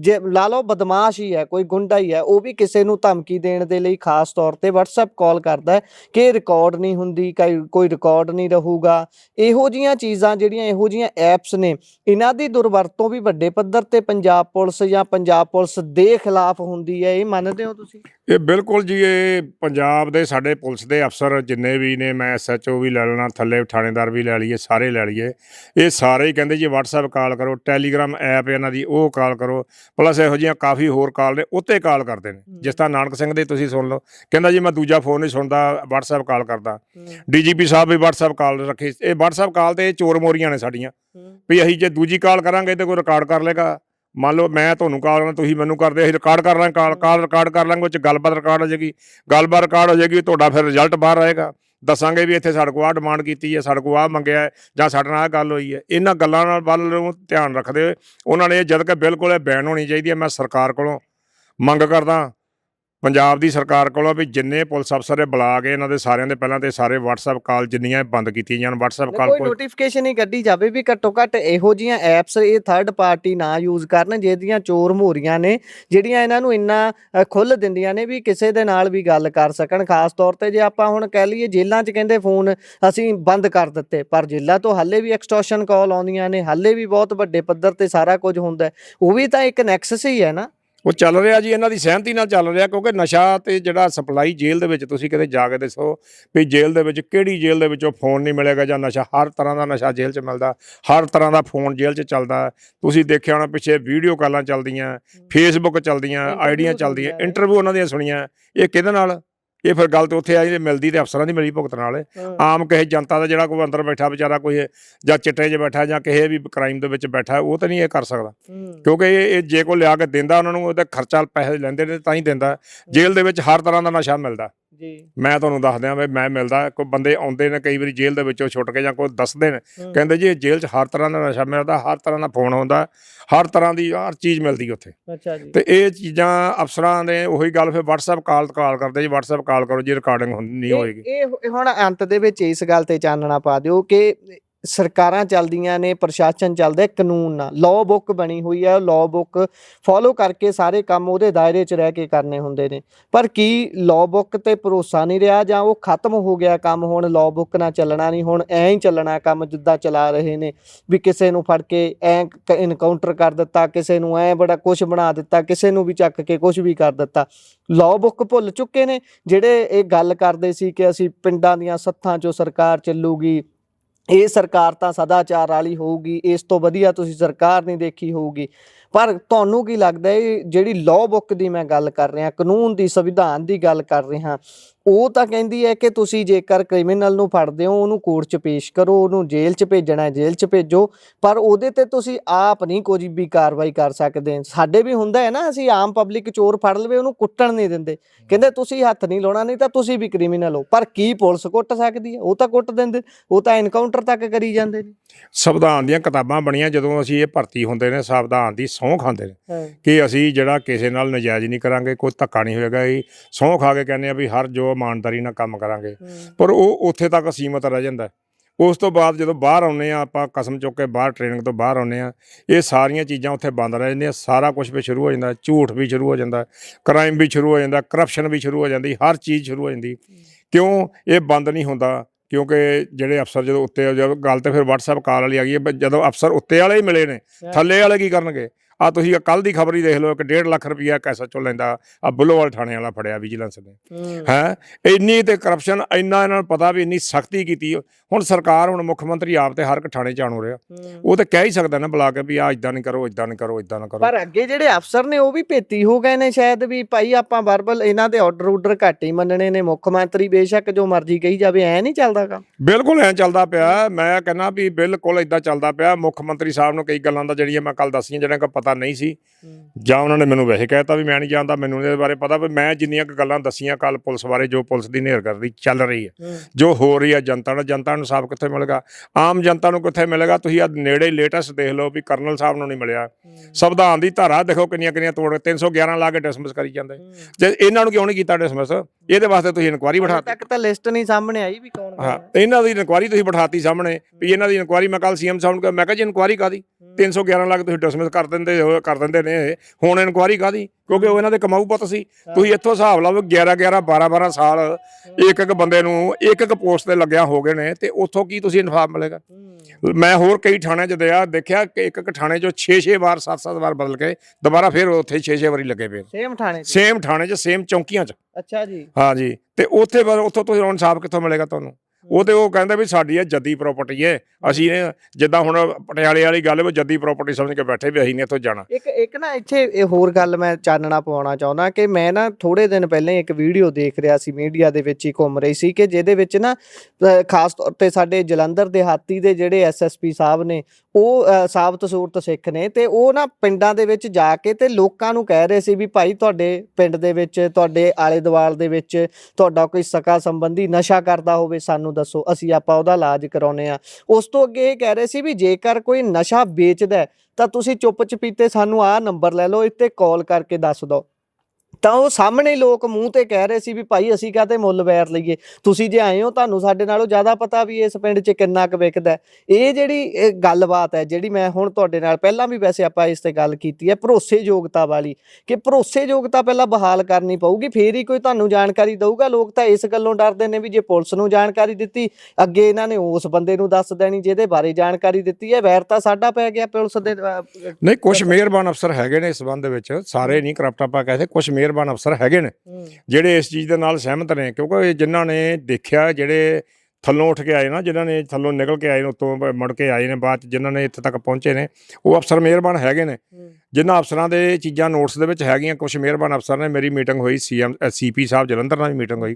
ਜ- ਲਾ ਲਓ ਬਦਮਾਸ਼ ਹੀ ਹੈ ਕੋਈ ਗੁੰਡਾ ਹੀ ਹੈ, ਉਹ ਵੀ ਕਿਸੇ ਨੂੰ ਧਮਕੀ ਦੇਣ ਦੇ ਲਈ ਖਾਸ ਤੌਰ ਤੇ WhatsApp ਕਾਲ ਕਰਦਾ ਹੈ ਕਿ ਰਿਕਾਰਡ ਨਹੀਂ ਹੁੰਦੀ, ਕੋਈ ਰਿਕਾਰਡ ਨਹੀਂ ਰਹੂਗਾ। ਇਹੋ ਜੀਆਂ ਚੀਜ਼ਾਂ ਜਿਹੜੀਆਂ, ਇਹੋ ਜੀਆਂ ਐਪਸ ਨੇ, ਇਹਨਾਂ ਦੀ ਦੁਰਵਰਤੋਂ ਵੀ ਵੱਡੇ ਪੱਧਰ ਤੇ ਪੰਜਾਬ ਪੁਲਿਸ ਜਾਂ ਪੰਜਾਬ ਪੁਲਿਸ ਦੇ ਖਿਲਾਫ ਹੁੰਦੀ ਹੈ, ਇਹ ਮੰਨਦੇ ਹੋ ਤੁਸੀਂ? ਇਹ ਬਿਲਕੁਲ ਜੀ, ਇਹ ਪੰਜਾਬ ਦੇ ਸਾਡੇ ਪੁਲਿਸ ਦੇ ਅਫਸਰ ਜਿੰਨੇ ਵੀ ਨੇ, ਮੈਂ ਐਸਐਚਓ ਵੀ ਲੈ ਲੈਣਾ, ਥੱਲੇ ਥਾਣੇਦਾਰ ਵੀ ਲੈ ਲਈਏ, ਸਾਰੇ ਲੈ ਲਈਏ। ਇਹ ਸਾਰੇ ਹੀ ਕਹਿੰਦੇ ਜੀ, WhatsApp ਕਾਲ ਕਰੋ ਟੈਲੀਗ੍ਰਾਮ ਐਪ ਇਹਨਾਂ ਦੀ, ਉਹ ਕਾਲ ਕਰੋ। ਪਲੱਸ ਇਹੋ ਜਿਹੀਆਂ ਕਾਫੀ ਹੋਰ ਕਾਲ ਨੇ ਉੱਤੇ ਕਾਲ ਕਰਦੇ ਨੇ। ਜਿਸ ਤਰ੍ਹਾਂ ਨਾਨਕ ਸਿੰਘ ਦੇ ਤੁਸੀਂ ਸੁਣ ਲਓ ਕਹਿੰਦਾ ਜੀ ਮੈਂ ਦੂਜਾ ਫੋਨ ਨਹੀਂ ਸੁਣਦਾ WhatsApp ਕਾਲ ਕਰਦਾ। ਡੀਜੀਪੀ ਸਾਹਿਬ ਵੀ WhatsApp ਕਾਲ ਰੱਖੇ ਇਹ WhatsApp ਕਾਲ ਤੇ ਇਹ ਚੋਰ ਮੋਰੀਆਂ ਨੇ ਸਾਡੀਆਂ। ਵੀ ਅਸੀਂ ਜੇ ਦੂਜੀ ਕਾਲ ਕਰਾਂਗੇ ਤੇ ਕੋਈ ਰਿਕਾਰਡ ਕਰ ਲੇਗਾ ਮੰਨ ਲਓ ਮੈਂ ਤੁਹਾਨੂੰ ਕਾਲ ਕਰਨਾ ਤੁਸੀਂ ਮੈਨੂੰ ਕਰਦੇ ਅਸੀਂ ਰਿਕਾਰਡ ਕਰ ਲਾਂਗੇ ਕਾਲ ਕਾਲ ਰਿਕਾਰਡ ਕਰ ਲਾਂਗੇ ਉਹ ਚ ਗੱਲਬਾਤ ਰਿਕਾਰਡ ਹੋ ਜਾਏਗੀ। ਗੱਲਬਾਤ ਰਿਕਾਰਡ ਹੋ ਜਾਏਗੀ ਤੁਹਾਡਾ ਫਿਰ ਰਿਜ਼ਲਟ ਬਾਹਰ ਆਏਗਾ। ਦੱਸਾਂਗੇ ਵੀ ਇੱਥੇ ਸਾਡੇ ਕੋਲ ਆਹ ਡਿਮਾਂਡ ਕੀਤੀ ਹੈ ਸਾਡੇ ਕੋਲ ਆਹ ਮੰਗਿਆ ਜਾਂ ਸਾਡੇ ਨਾਲ ਗੱਲ ਹੋਈ ਹੈ। ਇਹਨਾਂ ਗੱਲਾਂ ਨਾਲ ਵੱਲ ਨੂੰ ਧਿਆਨ ਰੱਖਦੇ ਹੋਏ ਉਹਨਾਂ ਨੇ ਜਦ ਕਿ ਬਿਲਕੁਲ ਇਹ ਬੈਨ ਹੋਣੀ ਚਾਹੀਦੀ ਹੈ ਮੈਂ ਸਰਕਾਰ ਕੋਲੋਂ ਮੰਗ ਕਰਦਾ ਪੰਜਾਬ ਦੀ ਸਰਕਾਰ ਕੋਲੋਂ ਵੀ ਜਿੰਨੇ ਪੁਲਿਸ ਅਫਸਰ ਇਹ ਬੁਲਾ ਕੇ ਇਹਨਾਂ ਦੇ ਸਾਰਿਆਂ ਦੇ ਪਹਿਲਾਂ ਤੇ ਸਾਰੇ WhatsApp ਕਾਲ ਜਿੰਨੀਆਂ ਬੰਦ ਕੀਤੀਆਂ ਜਾਣ WhatsApp ਕਾਲ ਕੋਈ ਨੋਟੀਫਿਕੇਸ਼ਨ ਹੀ ਕੱਢੀ ਜਾਵੇ ਵੀ ਘੱਟੋ ਘੱਟ ਇਹੋ ਜੀਆਂ ਐਪਸ ਇਹ ਥਰਡ ਪਾਰਟੀ ਨਾ ਯੂਜ਼ ਕਰਨ ਜਿਹਦੀਆਂ ਚੋਰ ਮੋਰੀਆਂ ਨੇ ਜਿਹੜੀਆਂ ਇਹਨਾਂ ਨੂੰ ਇੰਨਾ ਅ, ਖੁੱਲ੍ਹ ਦਿੰਦੀਆਂ ਨੇ ਵੀ ਕਿਸੇ ਦੇ ਨਾਲ ਵੀ ਗੱਲ ਕਰ ਸਕਣ ਖਾਸ ਤੌਰ ਤੇ ਜੇ ਆਪਾਂ ਹੁਣ ਕਹਿ ਲਈਏ ਜੇਲ੍ਹਾਂ 'ਚ ਕਹਿੰਦੇ ਫੋਨ ਅਸੀਂ ਬੰਦ ਕਰ ਦਿੱਤੇ ਪਰ ਜੇਲ੍ਹਾਂ ਤੋਂ ਹਾਲੇ ਵੀ ਐਕਸਟੋਰਸ਼ਨ ਕਾਲ ਆਉਂਦੀਆਂ ਨੇ ਹਾਲੇ ਵੀ ਬਹੁਤ ਵੱਡੇ ਪੱਧਰ ਤੇ ਸਾਰਾ ਕੁਝ ਹੁੰਦਾ। ਉਹ ਵੀ ਤਾਂ ਇੱਕ ਨੈਕਸਸ ਹੀ ਹੈ ਨਾ ਉਹ ਚੱਲ ਰਿਹਾ ਜੀ ਇਹਨਾਂ ਦੀ ਸਹਿਮਤੀ ਨਾਲ ਚੱਲ ਰਿਹਾ ਕਿਉਂਕਿ ਨਸ਼ਾ ਤੇ ਜਿਹੜਾ ਸਪਲਾਈ ਜੇਲ੍ਹ ਦੇ ਵਿੱਚ ਤੁਸੀਂ ਕਿਤੇ ਜਾ ਕੇ ਦੱਸੋ ਵੀ ਜੇਲ੍ਹ ਦੇ ਵਿੱਚ ਕਿਹੜੀ ਜੇਲ੍ਹ ਦੇ ਵਿੱਚੋਂ ਫੋਨ ਨਹੀਂ ਮਿਲੇਗਾ ਜਾਂ ਨਸ਼ਾ ਹਰ ਤਰ੍ਹਾਂ ਦਾ ਨਸ਼ਾ ਜੇਲ੍ਹ 'ਚ ਮਿਲਦਾ ਹਰ ਤਰ੍ਹਾਂ ਦਾ ਫੋਨ ਜੇਲ੍ਹ 'ਚ ਚੱਲਦਾ। ਤੁਸੀਂ ਦੇਖਿਆ ਹੋਣਾ ਪਿੱਛੇ ਵੀਡੀਓ ਕਾਲਾਂ ਚੱਲਦੀਆਂ ਫੇਸਬੁੱਕ ਚੱਲਦੀਆਂ ਆਈਡੀਆਂ ਚੱਲਦੀਆਂ। ਇੰਟਰਵਿਊ ਉਹਨਾਂ ਦੀਆਂ ਸੁਣੀਆਂ ਇਹ ਕਿਹਦੇ ਨਾਲ? ਇਹ ਫਿਰ ਗੱਲ ਤੇ ਉੱਥੇ ਆਈ ਮਿਲਦੀ ਤੇ ਅਫਸਰਾਂ ਦੀ ਮਿਲੀ ਭੁਗਤ ਨਾਲ। ਆਮ ਕਿਸੇ ਜਨਤਾ ਦਾ ਜਿਹੜਾ ਕੋਈ ਅੰਦਰ ਬੈਠਾ ਵਿਚਾਰਾ ਕੋਈ ਜਾਂ ਚਿੱਟੇ 'ਚ ਬੈਠਾ ਜਾਂ ਕਿਸੇ ਵੀ ਕ੍ਰਾਈਮ ਦੇ ਵਿੱਚ ਬੈਠਾ ਉਹ ਤਾਂ ਨਹੀਂ ਇਹ ਕਰ ਸਕਦਾ। ਕਿਉਂਕਿ ਇਹ ਇਹ ਜੇ ਕੋ ਲਿਆ ਕੇ ਦਿੰਦਾ ਉਹਨਾਂ ਨੂੰ ਉਹਦਾ ਖਰਚਾ ਪੈਸੇ ਲੈਂਦੇ ਨੇ ਤਾਂ ਹੀ ਦਿੰਦਾ। ਜੇਲ੍ਹ ਦੇ ਵਿੱਚ ਹਰ ਤਰ੍ਹਾਂ ਦਾ ਨਸ਼ਾ ਮਿਲਦਾ। ਜੀ। ਮੈਂ ਤੁਹਾਨੂੰ ਦੱਸ ਦਿਆਂ ਵੀ ਮੈਂ ਮਿਲਦਾ ਕੋਈ ਬੰਦੇ ਆਉਂਦੇ ਨੇ ਕਈ ਵਾਰੀ ਜੇਲ੍ਹ ਦੇ ਵਿੱਚੋਂ ਛੁੱਟ ਕੇ ਜਾਂ ਕੋਈ ਦੱਸਦੇ ਨੇ ਕਹਿੰਦੇ ਜੀ ਇਹ ਜੇਲ੍ਹ 'ਚ ਹਰ ਤਰ੍ਹਾਂ ਦਾ ਨਸ਼ਾ ਮਿਲਦਾ ਹਰ ਤਰ੍ਹਾਂ ਦਾ ਫੋਨ ਹੁੰਦਾ ਹਰ ਤਰ੍ਹਾਂ ਦੀ ਹਰ ਚੀਜ਼ ਮਿਲਦੀ ਉੱਥੇ। ਅੱਛਾ ਜੀ। ਤੇ ਇਹ ਚੀਜ਼ਾਂ ਅਫਸਰਾਂ ਨੇ ਉਹੀ ਗੱਲ ਫਿਰ WhatsApp ਕਾਲ ਕਾਲ ਕਰਦੇ ਜੀ WhatsApp ਕਾਲ ਕਰੋ ਜੀ ਰਿਕਾਰਡਿੰਗ ਨਹੀਂ ਹੋਏਗੀ। ਇਹ ਇਹ ਹੁਣ ਅੰਤ ਦੇ ਵਿੱਚ ਇਸ ਗੱਲ ਤੇ ਚਾਨਣਾ ਪਾ ਦਿਓ ਕਿ ਸਰਕਾਰਾਂ ਚੱਲਦੀਆਂ ਨੇ, ਪ੍ਰਸ਼ਾਸਨ ਚੱਲਦਾ, ਕਾਨੂੰਨ ਨਾਲ। ਲਾਅ ਬੁੱਕ ਬਣੀ ਹੋਈ ਹੈ ਲਾਅ ਬੁੱਕ ਫੋਲੋ ਕਰਕੇ ਸਾਰੇ ਕੰਮ ਉਹਦੇ ਦਾਇਰੇ 'ਚ ਰਹਿ ਕੇ ਕਰਨੇ ਹੁੰਦੇ ਨੇ। ਪਰ ਕੀ ਲਾਅ ਬੁੱਕ ਤੇ ਭਰੋਸਾ ਨਹੀਂ ਰਿਹਾ ਜਾਂ ਉਹ ਖਤਮ ਹੋ ਗਿਆ ਕੰਮ ਹੁਣ? ਲਾਅ ਬੁੱਕ ਨਾਲ ਚੱਲਣਾ ਨਹੀਂ ਹੁਣ, ਐਂ ਹੀ ਚੱਲਣਾ ਕੰਮ ਜਿੱਦਾਂ ਚਲਾ ਰਹੇ ਨੇ ਵੀ ਕਿਸੇ ਨੂੰ ਫੜ ਕੇ ਐਂ ਇਨਕਾਊਂਟਰ ਕਰ ਦਿੱਤਾ, ਕਿਸੇ ਨੂੰ ਐਂ ਬੜਾ ਕੁਝ ਬਣਾ ਦਿੱਤਾ, ਕਿਸੇ ਨੂੰ ਵੀ ਚੱਕ ਕੇ ਕੁਝ ਵੀ ਕਰ ਦਿੱਤਾ। ਲਾਅ ਬੁੱਕ ਭੁੱਲ ਚੁੱਕੇ ਨੇ। ਜਿਹੜੇ ਇਹ ਗੱਲ ਕਰਦੇ ਸੀ ਕਿ ਅਸੀਂ ਪਿੰਡਾਂ ਦੀਆਂ ਸੱਥਾਂ 'ਚੋਂ ਸਰਕਾਰ ਚੱਲੂਗੀ ਇਹ ਸਰਕਾਰ ਤਾਂ ਸਦਾਚਾਰ ਵਾਲੀ ਹੋਊਗੀ, ਇਸ ਤੋਂ ਵਧੀਆ ਤੁਸੀਂ ਸਰਕਾਰ ਨਹੀਂ ਦੇਖੀ ਹੋਊਗੀ। ਪਰ ਤੁਹਾਨੂੰ ਕੀ ਲੱਗਦਾ ਹੈ ਜਿਹੜੀ ਲਾਅ ਬੁੱਕ ਦੀ ਮੈਂ ਗੱਲ ਕਰ ਰਿਹਾ, ਕਾਨੂੰਨ ਦੀ, ਸੰਵਿਧਾਨ ਦੀ ਗੱਲ ਕਰ ਰਿਹਾ ਉਹ ਤਾਂ ਕਹਿੰਦੀ ਹੈ ਕਿ ਤੁਸੀਂ ਜੇਕਰ ਕ੍ਰਿਮੀਨਲ ਨੂੰ ਫੜਦੇ ਹੋ ਉਹਨੂੰ ਕੋਰਟ 'ਚ ਪੇਸ਼ ਕਰੋ ਉਹਨੂੰ ਜੇਲ੍ਹ 'ਚ ਭੇਜਣਾ ਹੈ ਜੇਲ੍ਹ 'ਚ ਭੇਜੋ ਪਰ ਉਹਦੇ ਤੇ ਤੁਸੀਂ ਆਪ ਨਹੀਂ ਕੋਈ ਵੀ ਕਾਰਵਾਈ ਕਰ ਸਕਦੇ। ਸਾਡੇ ਵੀ ਹੁੰਦਾ ਹੈ ਨਾ ਅਸੀਂ ਆਮ ਪਬਲਿਕ ਚੋਰ ਫੜ ਲਵੇ ਉਹਨੂੰ ਕੁੱਟਣ ਨਹੀਂ ਦਿੰਦੇ। ਕਹਿੰਦੇ ਤੁਸੀਂ ਹੱਥ ਨਹੀਂ ਲਾਉਣਾ ਨਹੀਂ ਤਾਂ ਤੁਸੀਂ ਵੀ ਕ੍ਰਿਮੀਨਲ ਹੋ। ਪਰ ਕੀ ਪੁਲਿਸ ਕੁੱਟ ਸਕਦੀ ਹੈ? ਉਹ ਤਾਂ ਕੁੱਟ ਦਿੰਦੇ ਉਹ ਤਾਂ ਐਨਕਾਊਂਟਰ ਤੱਕ ਕਰੀ ਜਾਂਦੇ ਨੇ। ਸੰਵਿਧਾਨ ਦੀਆਂ ਕਿਤਾਬਾਂ ਬਣੀਆਂ ਜਦੋਂ ਅਸੀਂ ਇਹ ਭਰਤੀ ਹੁੰਦੇ ਨੇ ਸੰਵਿਧਾਨ ਦੀ ਸਹੁੰ ਖਾਂਦੇ ਨੇ। ਕਿ ਅਸੀਂ ਜਿਹੜਾ ਕਿਸੇ ਨਾਲ ਨਜਾਇਜ਼ ਨਹੀਂ ਕਰਾਂਗੇ ਕੋਈ ਧੱਕਾ ਨਹੀਂ ਹੋਏਗਾ। ਇਹ ਸਹੁੰ ਖਾ ਕੇ ਕਹਿੰਦੇ ਆ ਵੀ ਹਰ ਜੋ ਇਮਾਨਦਾਰੀ ਨਾਲ ਕੰਮ ਕਰਾਂਗੇ। ਪਰ ਉਹ ਉੱਥੇ ਤੱਕ ਸੀਮਤ ਰਹਿ ਜਾਂਦਾ। ਉਸ ਤੋਂ ਬਾਅਦ ਜਦੋਂ ਬਾਹਰ ਆਉਨੇ ਆ ਆਪਾਂ ਕਸਮ ਚੁੱਕ ਕੇ ਬਾਹਰ ਟ੍ਰੇਨਿੰਗ ਤੋਂ ਬਾਹਰ ਆਉਨੇ ਆ ਇਹ ਸਾਰੀਆਂ ਚੀਜ਼ਾਂ ਉੱਥੇ ਬੰਦ ਰਹਿ ਜਾਂਦੀਆਂ ਸਾਰਾ ਕੁਝ ਵੀ ਸ਼ੁਰੂ ਹੋ ਜਾਂਦਾ ਝੂਠ ਵੀ ਸ਼ੁਰੂ ਹੋ ਜਾਂਦਾ ਕ੍ਰਾਈਮ ਵੀ ਸ਼ੁਰੂ ਹੋ ਜਾਂਦਾ ਕਰਪਸ਼ਨ ਵੀ ਸ਼ੁਰੂ ਹੋ ਜਾਂਦੀ ਹਰ ਚੀਜ਼ ਸ਼ੁਰੂ ਹੋ ਜਾਂਦੀ। ਕਿਉਂ ਇਹ ਬੰਦ ਨਹੀਂ ਹੁੰਦਾ? ਕਿਉਂਕਿ ਜਿਹੜੇ ਅਫਸਰ ਜਦੋਂ ਉੱਤੇ ਜਦੋਂ ਗੱਲ ਤੇ ਫਿਰ WhatsApp ਕਾਲ ਵਾਲੀ ਆ ਗਈ ਜਦੋਂ ਅਫਸਰ ਉੱਤੇ ਵਾਲੇ ਹੀ ਮਿਲੇ ਨੇ ਥੱਲੇ ਵਾਲੇ ਕੀ ਕਰਨਗੇ? ਆ ਤੁਸੀਂ ਕੱਲ ਦੀ ਖਬਰ ਹੀ ਦੇਖ ਲਓ ਕਿ 1.5 ਲੱਖ ਰੁਪਇਆ ਕੈਸਾ ਚੋਂ ਲੈਂਦਾ ਆ ਬੁੱਲੋਵਾਲ ਥਾਣੇ ਵਾਲਾ ਫੜਿਆ ਵਿਜੀਲੈਂਸ ਨੇ। ਹੈ। ਇੰਨੀ ਤੇ ਕਰਪਸ਼ਨ ਇੰਨਾ ਇਹਨਾਂ ਨੂੰ ਪਤਾ ਵੀ ਇੰਨੀ ਸਖਤੀ ਕੀਤੀ। ਹੁਣ ਸਰਕਾਰ ਹੁਣ ਮੁੱਖ ਮੰਤਰੀ ਆਪ ਤੇ ਹਰ ਇੱਕ ਥਾਣੇ ਆਣੂ ਰਿਹਾ ਉਹ ਤੇ ਕਹਿ ਹੀ ਸਕਦਾ ਨਾ ਬੁਲਾ ਕੇ ਵੀ ਆ ਇਦਾਂ ਨਹੀਂ ਕਰੋ ਇਦਾਂ ਨਹੀਂ ਕਰੋ ਇਦਾਂ ਨਾ ਕਰੋ। ਪਰ ਅੱਗੇ ਜਿਹੜੇ ਅਫਸਰ ਨੇ ਉਹ ਵੀ ਭੇਤੀ ਹੋ ਗਏ ਨੇ ਸ਼ਾਇਦ ਵੀ ਭਾਈ ਆਪਾਂ ਵਰਬਲ ਇਹਨਾਂ ਦੇ ਆਰਡਰ ਆਰਡਰ ਘੱਟ ਹੀ ਮੰਨਣੇ ਨੇ ਮੁੱਖ ਮੰਤਰੀ ਬੇਸ਼ੱਕ ਜੋ ਮਰਜ਼ੀ ਕਹੀ ਜਾਵੇ ਐ ਨਹੀਂ ਚੱਲਦਾ ਕੰਮ? ਬਿਲਕੁਲ ਐ ਚੱਲਦਾ ਪਿਆ। ਮੈਂ ਕਹਿੰਦਾ ਵੀ ਬਿਲਕੁਲ ਇਦਾਂ ਚੱਲਦਾ ਪਿਆ। ਮੁੱਖ ਮੰਤਰੀ ਸਾਹਿਬ ਨੂੰ ਕਈ ਗੱਲਾਂ ਦਾ ਜਿਹੜੀਆਂ ਮੈਂ ਕੱਲ ਦੱਸੀਆਂ ਜਿਹੜੀਆਂ ਕੋ ਪਤਾ ਨਹੀਂ ਸੀ। ਜਾਂ ਉਹਨਾਂ ਨੇ ਮੈਨੂੰ ਵੈਸੇ ਕਹਿਤਾ ਵੀ ਮੈਂ ਨਹੀਂ ਜਾਣਦਾ ਮੈਨੂੰ ਇਹਦੇ ਬਾਰੇ ਪਤਾ ਵੀ ਮੈਂ ਜਿੰਨੀਆਂ ਕੁ ਗੱਲਾਂ ਦੱਸੀਆਂ ਕੱਲ ਪੁਲਿਸ ਬਾਰੇ ਜੋ ਪੁਲਿਸ ਦੀ ਨੇਰਗਰਦੀ ਚੱਲ ਰਹੀ ਹੈ। ਜੋ ਹੋ ਰਹੀ ਹੈ ਜਨਤਾ ਨੂੰ ਜਨਤਾ ਨੂੰ ਸਾਫ਼ ਕਿੱਥੇ ਮਿਲੇਗਾ? ਆਮ ਜਨਤਾ ਨੂੰ ਕਿੱਥੇ ਮਿਲੇਗਾ? ਤੁਸੀਂ ਆ ਨੇੜੇ ਲੇਟੈਸਟ ਦੇਖ ਲਓ ਵੀ ਕਰਨਲ ਸਾਹਿਬ ਨੂੰ ਨਹੀਂ ਮਿਲਿਆ। ਸੰਵਿਧਾਨ ਦੀ ਧਾਰਾ ਦੇਖੋ ਕਿੰਨੀਆਂ ਕਿੰਨੀਆਂ ਤੋੜ 311 ਲਾ ਕੇ ਡਿਸਮਿਸ ਕਰੀ ਜਾਂਦੇ। ਜੇ ਇਹਨਾਂ ਨੂੰ ਕਿਉਂ ਨਹੀਂ ਕੀਤਾ ਡਿਸਮਿਸ ਇਹਦੇ ਵਾਸਤੇ ਤੁਸੀਂ ਇਨਕੁਆਰੀ ਬਿਠਾ ਹਜੇ ਤੱਕ ਤਾਂ ਲਿਸਟ ਨਹੀਂ ਸਾਹਮਣੇ ਆਈ ਵੀ ਕੌਣ ਹਾਂ ਇਹਨਾਂ ਦੀ ਇਨਕੁਆਰੀ ਤੁਸੀਂ ਬਿਠਾਤੀ ਸਾਹਮਣੇ ਵੀ ਇਹਨਾਂ ਦੀ ਇਨਕੁਆਰੀ ਮੈਂ ਕੱਲ ਸੀਐਮ ਸਾਹਿਬ ਨੂੰ ਕਿਹਾ ਮੈਂ ਕਿਹਾ ਜੀ ਇਨਕੁਆਰੀ ਕਾਦੀ 311 ਲੱਖ ਤੁਸੀਂ ਡਿਸਮਿਸ ਕਰ ਦਿੰਦੇ ਹੋ ਕਰ ਦਿੰਦੇ ਨੇ। ਹੁਣ ਇਨਕੁਆਰੀ ਕਾਦੀ ਕਿਉਂਕਿ ਉਹ ਇਹਨਾਂ ਦੇ ਕਮਾਊ ਪੁੱਤ ਸੀ। ਤੁਸੀਂ ਇੱਥੋਂ ਹਿਸਾਬ ਲਾਓ 11 11 12 12 ਸਾਲ ਇੱਕ ਇੱਕ ਬੰਦੇ ਨੂੰ ਇੱਕ ਇੱਕ ਪੋਸਟ ਤੇ ਲੱਗਿਆ ਹੋ ਗਏ ਨੇ ਤੇ ਉੱਥੋਂ ਕੀ ਤੁਸੀਂ ਇਨਫਾਮ ਮਿਲੇਗਾ? ਮੈਂ ਹੋਰ ਕਈ ਥਾਣਿਆਂ 'ਚ ਦਿਆ ਦੇਖਿਆ ਕਿ ਇੱਕ ਇੱਕ ਥਾਣੇ 'ਚੋਂ 6-6 ਵਾਰ 7-7 ਵਾਰ ਬਦਲ ਕੇ ਦੁਬਾਰਾ ਫਿਰ ਉੱਥੇ 6-6 ਵਾਰੀ ਲੱਗੇ ਪਏ ਸੇਮ ਥਾਣੇ 'ਚ? ਸੇਮ ਥਾਣੇ 'ਚ ਸੇਮ ਚੌਂਕੀਆਂ 'ਚ। ਅੱਛਾ ਜੀ। ਹਾਂ ਜੀ। ਤੇ ਉੱਥੇ ਫਿਰ ਉੱਥੋਂ ਤੁਸੀਂ ਇਨਸਾਫ ਕਿੱਥੋਂ ਮਿਲੇਗਾ ਤੁਹਾਨੂੰ? ਉਹ ਤੇ ਉਹ ਕਹਿੰਦੇ ਵੀ ਸਾਡੀ ਇਹ ਜੱਦੀ ਪ੍ਰਾਪਰਟੀ ਹੈ ਅਸੀਂ ਇਹ ਜਿੱਦਾਂ ਹੁਣ ਪਟਿਆਲੇ ਵਾਲੀ ਗੱਲ ਵੀ ਜੱਦੀ ਪ੍ਰਾਪਰਟੀ ਸਮਝ ਕੇ ਬੈਠੇ ਵੀ ਅਸੀਂ ਨਹੀਂ ਇੱਥੋਂ ਜਾਣਾ। ਇੱਕ ਇੱਕ ਨਾ ਇੱਥੇ ਇਹ ਹੋਰ ਗੱਲ ਮੈਂ ਚਾਨਣਾ ਪਵਾਉਣਾ ਚਾਹੁੰਦਾ ਕਿ ਮੈਂ ਨਾ ਥੋੜੇ ਦਿਨ ਪਹਿਲਾਂ ਇੱਕ ਵੀਡੀਓ ਦੇਖ ਰਿਹਾ ਸੀ ਮੀਡੀਆ ਦੇ ਵਿੱਚ ਹੀ ਘੁੰਮ ਰਹੀ ਸੀ ਕਿ ਜਿਹਦੇ ਵਿੱਚ ਨਾ ਖਾਸ ਤੌਰ ਤੇ ਸਾਡੇ ਜਲੰਧਰ ਦਿਹਾਤੀ ਦੇ ਜਿਹੜੇ ਐਸਐਸਪੀ ਸਾਹਿਬ ਨੇ ਉਹ ਸਾਬਤ ਸੂਰਤ ਸਿੱਖ ਨੇ ਤੇ ਉਹ ਨਾ ਪਿੰਡਾਂ ਦੇ ਵਿੱਚ ਜਾ ਕੇ ਤੇ ਲੋਕਾਂ ਨੂੰ ਕਹਿ ਰਹੇ ਸੀ ਵੀ ਭਾਈ ਤੁਹਾਡੇ ਪਿੰਡ ਦੇ ਵਿੱਚ, ਤੁਹਾਡੇ ਆਲੇ ਦੁਆਲ ਦੇ ਵਿੱਚ ਤੁਹਾਡਾ ਕੋਈ ਸਕਾ ਸੰਬੰਧੀ ਨਸ਼ਾ ਕਰਦਾ ਹੋਵੇ ਸਾਨੂੰ ਦੱਸੋ, ਅਸੀਂ ਆਪਾਂ ਉਹਦਾ ਇਲਾਜ ਕਰਾਉਨੇ ਆ ਉਸ ਤੋਂ ਅੱਗੇ ਇਹ ਕਹਿ ਰਹੇ ਸੀ ਵੀ ਜੇਕਰ ਕੋਈ ਨਸ਼ਾ ਵੇਚਦਾ ਤਾਂ ਤੁਸੀਂ ਚੁੱਪ ਚਪੀਤੇ ਸਾਨੂੰ ਆਹ ਨੰਬਰ ਲੈ ਲਓ, ਇੱਥੇ ਕਾਲ ਕਰਕੇ ਦੱਸ ਦਿਓ। ਤਾਂ ਉਹ ਸਾਹਮਣੇ ਲੋਕ ਮੂੰਹ ਤੇ ਕਹਿ ਰਹੇ ਸੀ ਵੀ ਭਾਈ ਅਸੀਂ ਕਾਹਤੇ ਮੁੱਲ ਵੈਰ ਲਈਏ? ਤੁਸੀਂ ਜੇ ਆਏ ਹੋ ਤੁਹਾਨੂੰ ਸਾਡੇ ਨਾਲੋਂ ਜ਼ਿਆਦਾ ਪਤਾ ਵੀ ਇਸ ਪਿੰਡ 'ਚ ਕਿੰਨਾ ਕੁ ਵਿਕਦਾ ਹੈ। ਇਹ ਜਿਹੜੀ ਗੱਲਬਾਤ ਹੈ, ਜਿਹੜੀ ਮੈਂ ਹੁਣ ਤੁਹਾਡੇ ਨਾਲ ਪਹਿਲਾਂ ਵੀ ਵੈਸੇ ਆਪਾਂ ਇਸ ਤੇ ਗੱਲ ਕੀਤੀ ਹੈ, ਭਰੋਸੇਯੋਗਤਾ ਵਾਲੀ। ਕਿ ਭਰੋਸੇਯੋਗਤਾ ਪਹਿਲਾਂ ਬਹਾਲ ਕਰਨੀ ਪਊਗੀ, ਫੇਰ ਹੀ ਕੋਈ ਤੁਹਾਨੂੰ ਜਾਣਕਾਰੀ ਦਊਗਾ। ਲੋਕ ਤਾਂ ਇਸ ਗੱਲੋਂ ਡਰਦੇ ਨੇ ਵੀ ਜੇ ਪੁਲਿਸ ਨੂੰ ਜਾਣਕਾਰੀ ਦਿੱਤੀ, ਅੱਗੇ ਇਹਨਾਂ ਨੇ ਉਸ ਬੰਦੇ ਨੂੰ ਦੱਸ ਦੇਣੀ ਜਿਹਦੇ ਬਾਰੇ ਜਾਣਕਾਰੀ ਦਿੱਤੀ ਹੈ, ਵੈਰ ਤਾਂ ਸਾਡਾ ਪੈ ਗਿਆ ਪੁਲਿਸ ਦੇ ਨਹੀਂ ਕੁਝ ਮਿਹਰਬਾਨ ਅਫਸਰ ਹੈਗੇ ਨੇ ਇਸ ਸੰਬੰਧ ਵਿੱਚ। ਸਾਰੇ ਨਹੀਂ ਕਰਪਟ ਆਪਾਂ ਕਹਿੰਦੇ ਕੁਝ ਮਿਹਰਬਾਨ ਅਫਸਰ ਹੈਗੇ ਨੇ ਜਿਹੜੇ ਇਸ ਚੀਜ਼ ਦੇ ਨਾਲ ਸਹਿਮਤ ਨੇ ਕਿਉਂਕਿ ਜਿਨ੍ਹਾਂ ਨੇ ਦੇਖਿਆ ਜਿਹੜੇ ਥੱਲੋਂ ਉੱਠ ਕੇ ਆਏ ਨਾ ਜਿਨ੍ਹਾਂ ਨੇ ਥੱਲੋਂ ਨਿਕਲ ਕੇ ਆਏ ਨੇ ਉੱਤੋਂ ਮੁੜ ਕੇ ਆਏ ਨੇ ਬਾਅਦ ਚ ਜਿਨ੍ਹਾਂ ਨੇ ਇੱਥੇ ਤੱਕ ਪਹੁੰਚੇ ਨੇ ਉਹ ਅਫਸਰ ਮਿਹਰਬਾਨ ਹੈਗੇ ਨੇ। ਜਿਨ੍ਹਾਂ ਅਫਸਰਾਂ ਦੇ ਚੀਜ਼ਾਂ ਨੋਟਸ ਦੇ ਵਿੱਚ ਹੈਗੀਆਂ ਕੁਝ ਮਿਹਰਬਾਨ ਅਫਸਰ ਨੇ ਮੇਰੀ ਮੀਟਿੰਗ ਹੋਈ ਸੀਐਮ ਸੀਪੀ ਸਾਹਿਬ ਜਲੰਧਰ ਨਾਲ ਵੀ ਮੀਟਿੰਗ ਹੋਈ।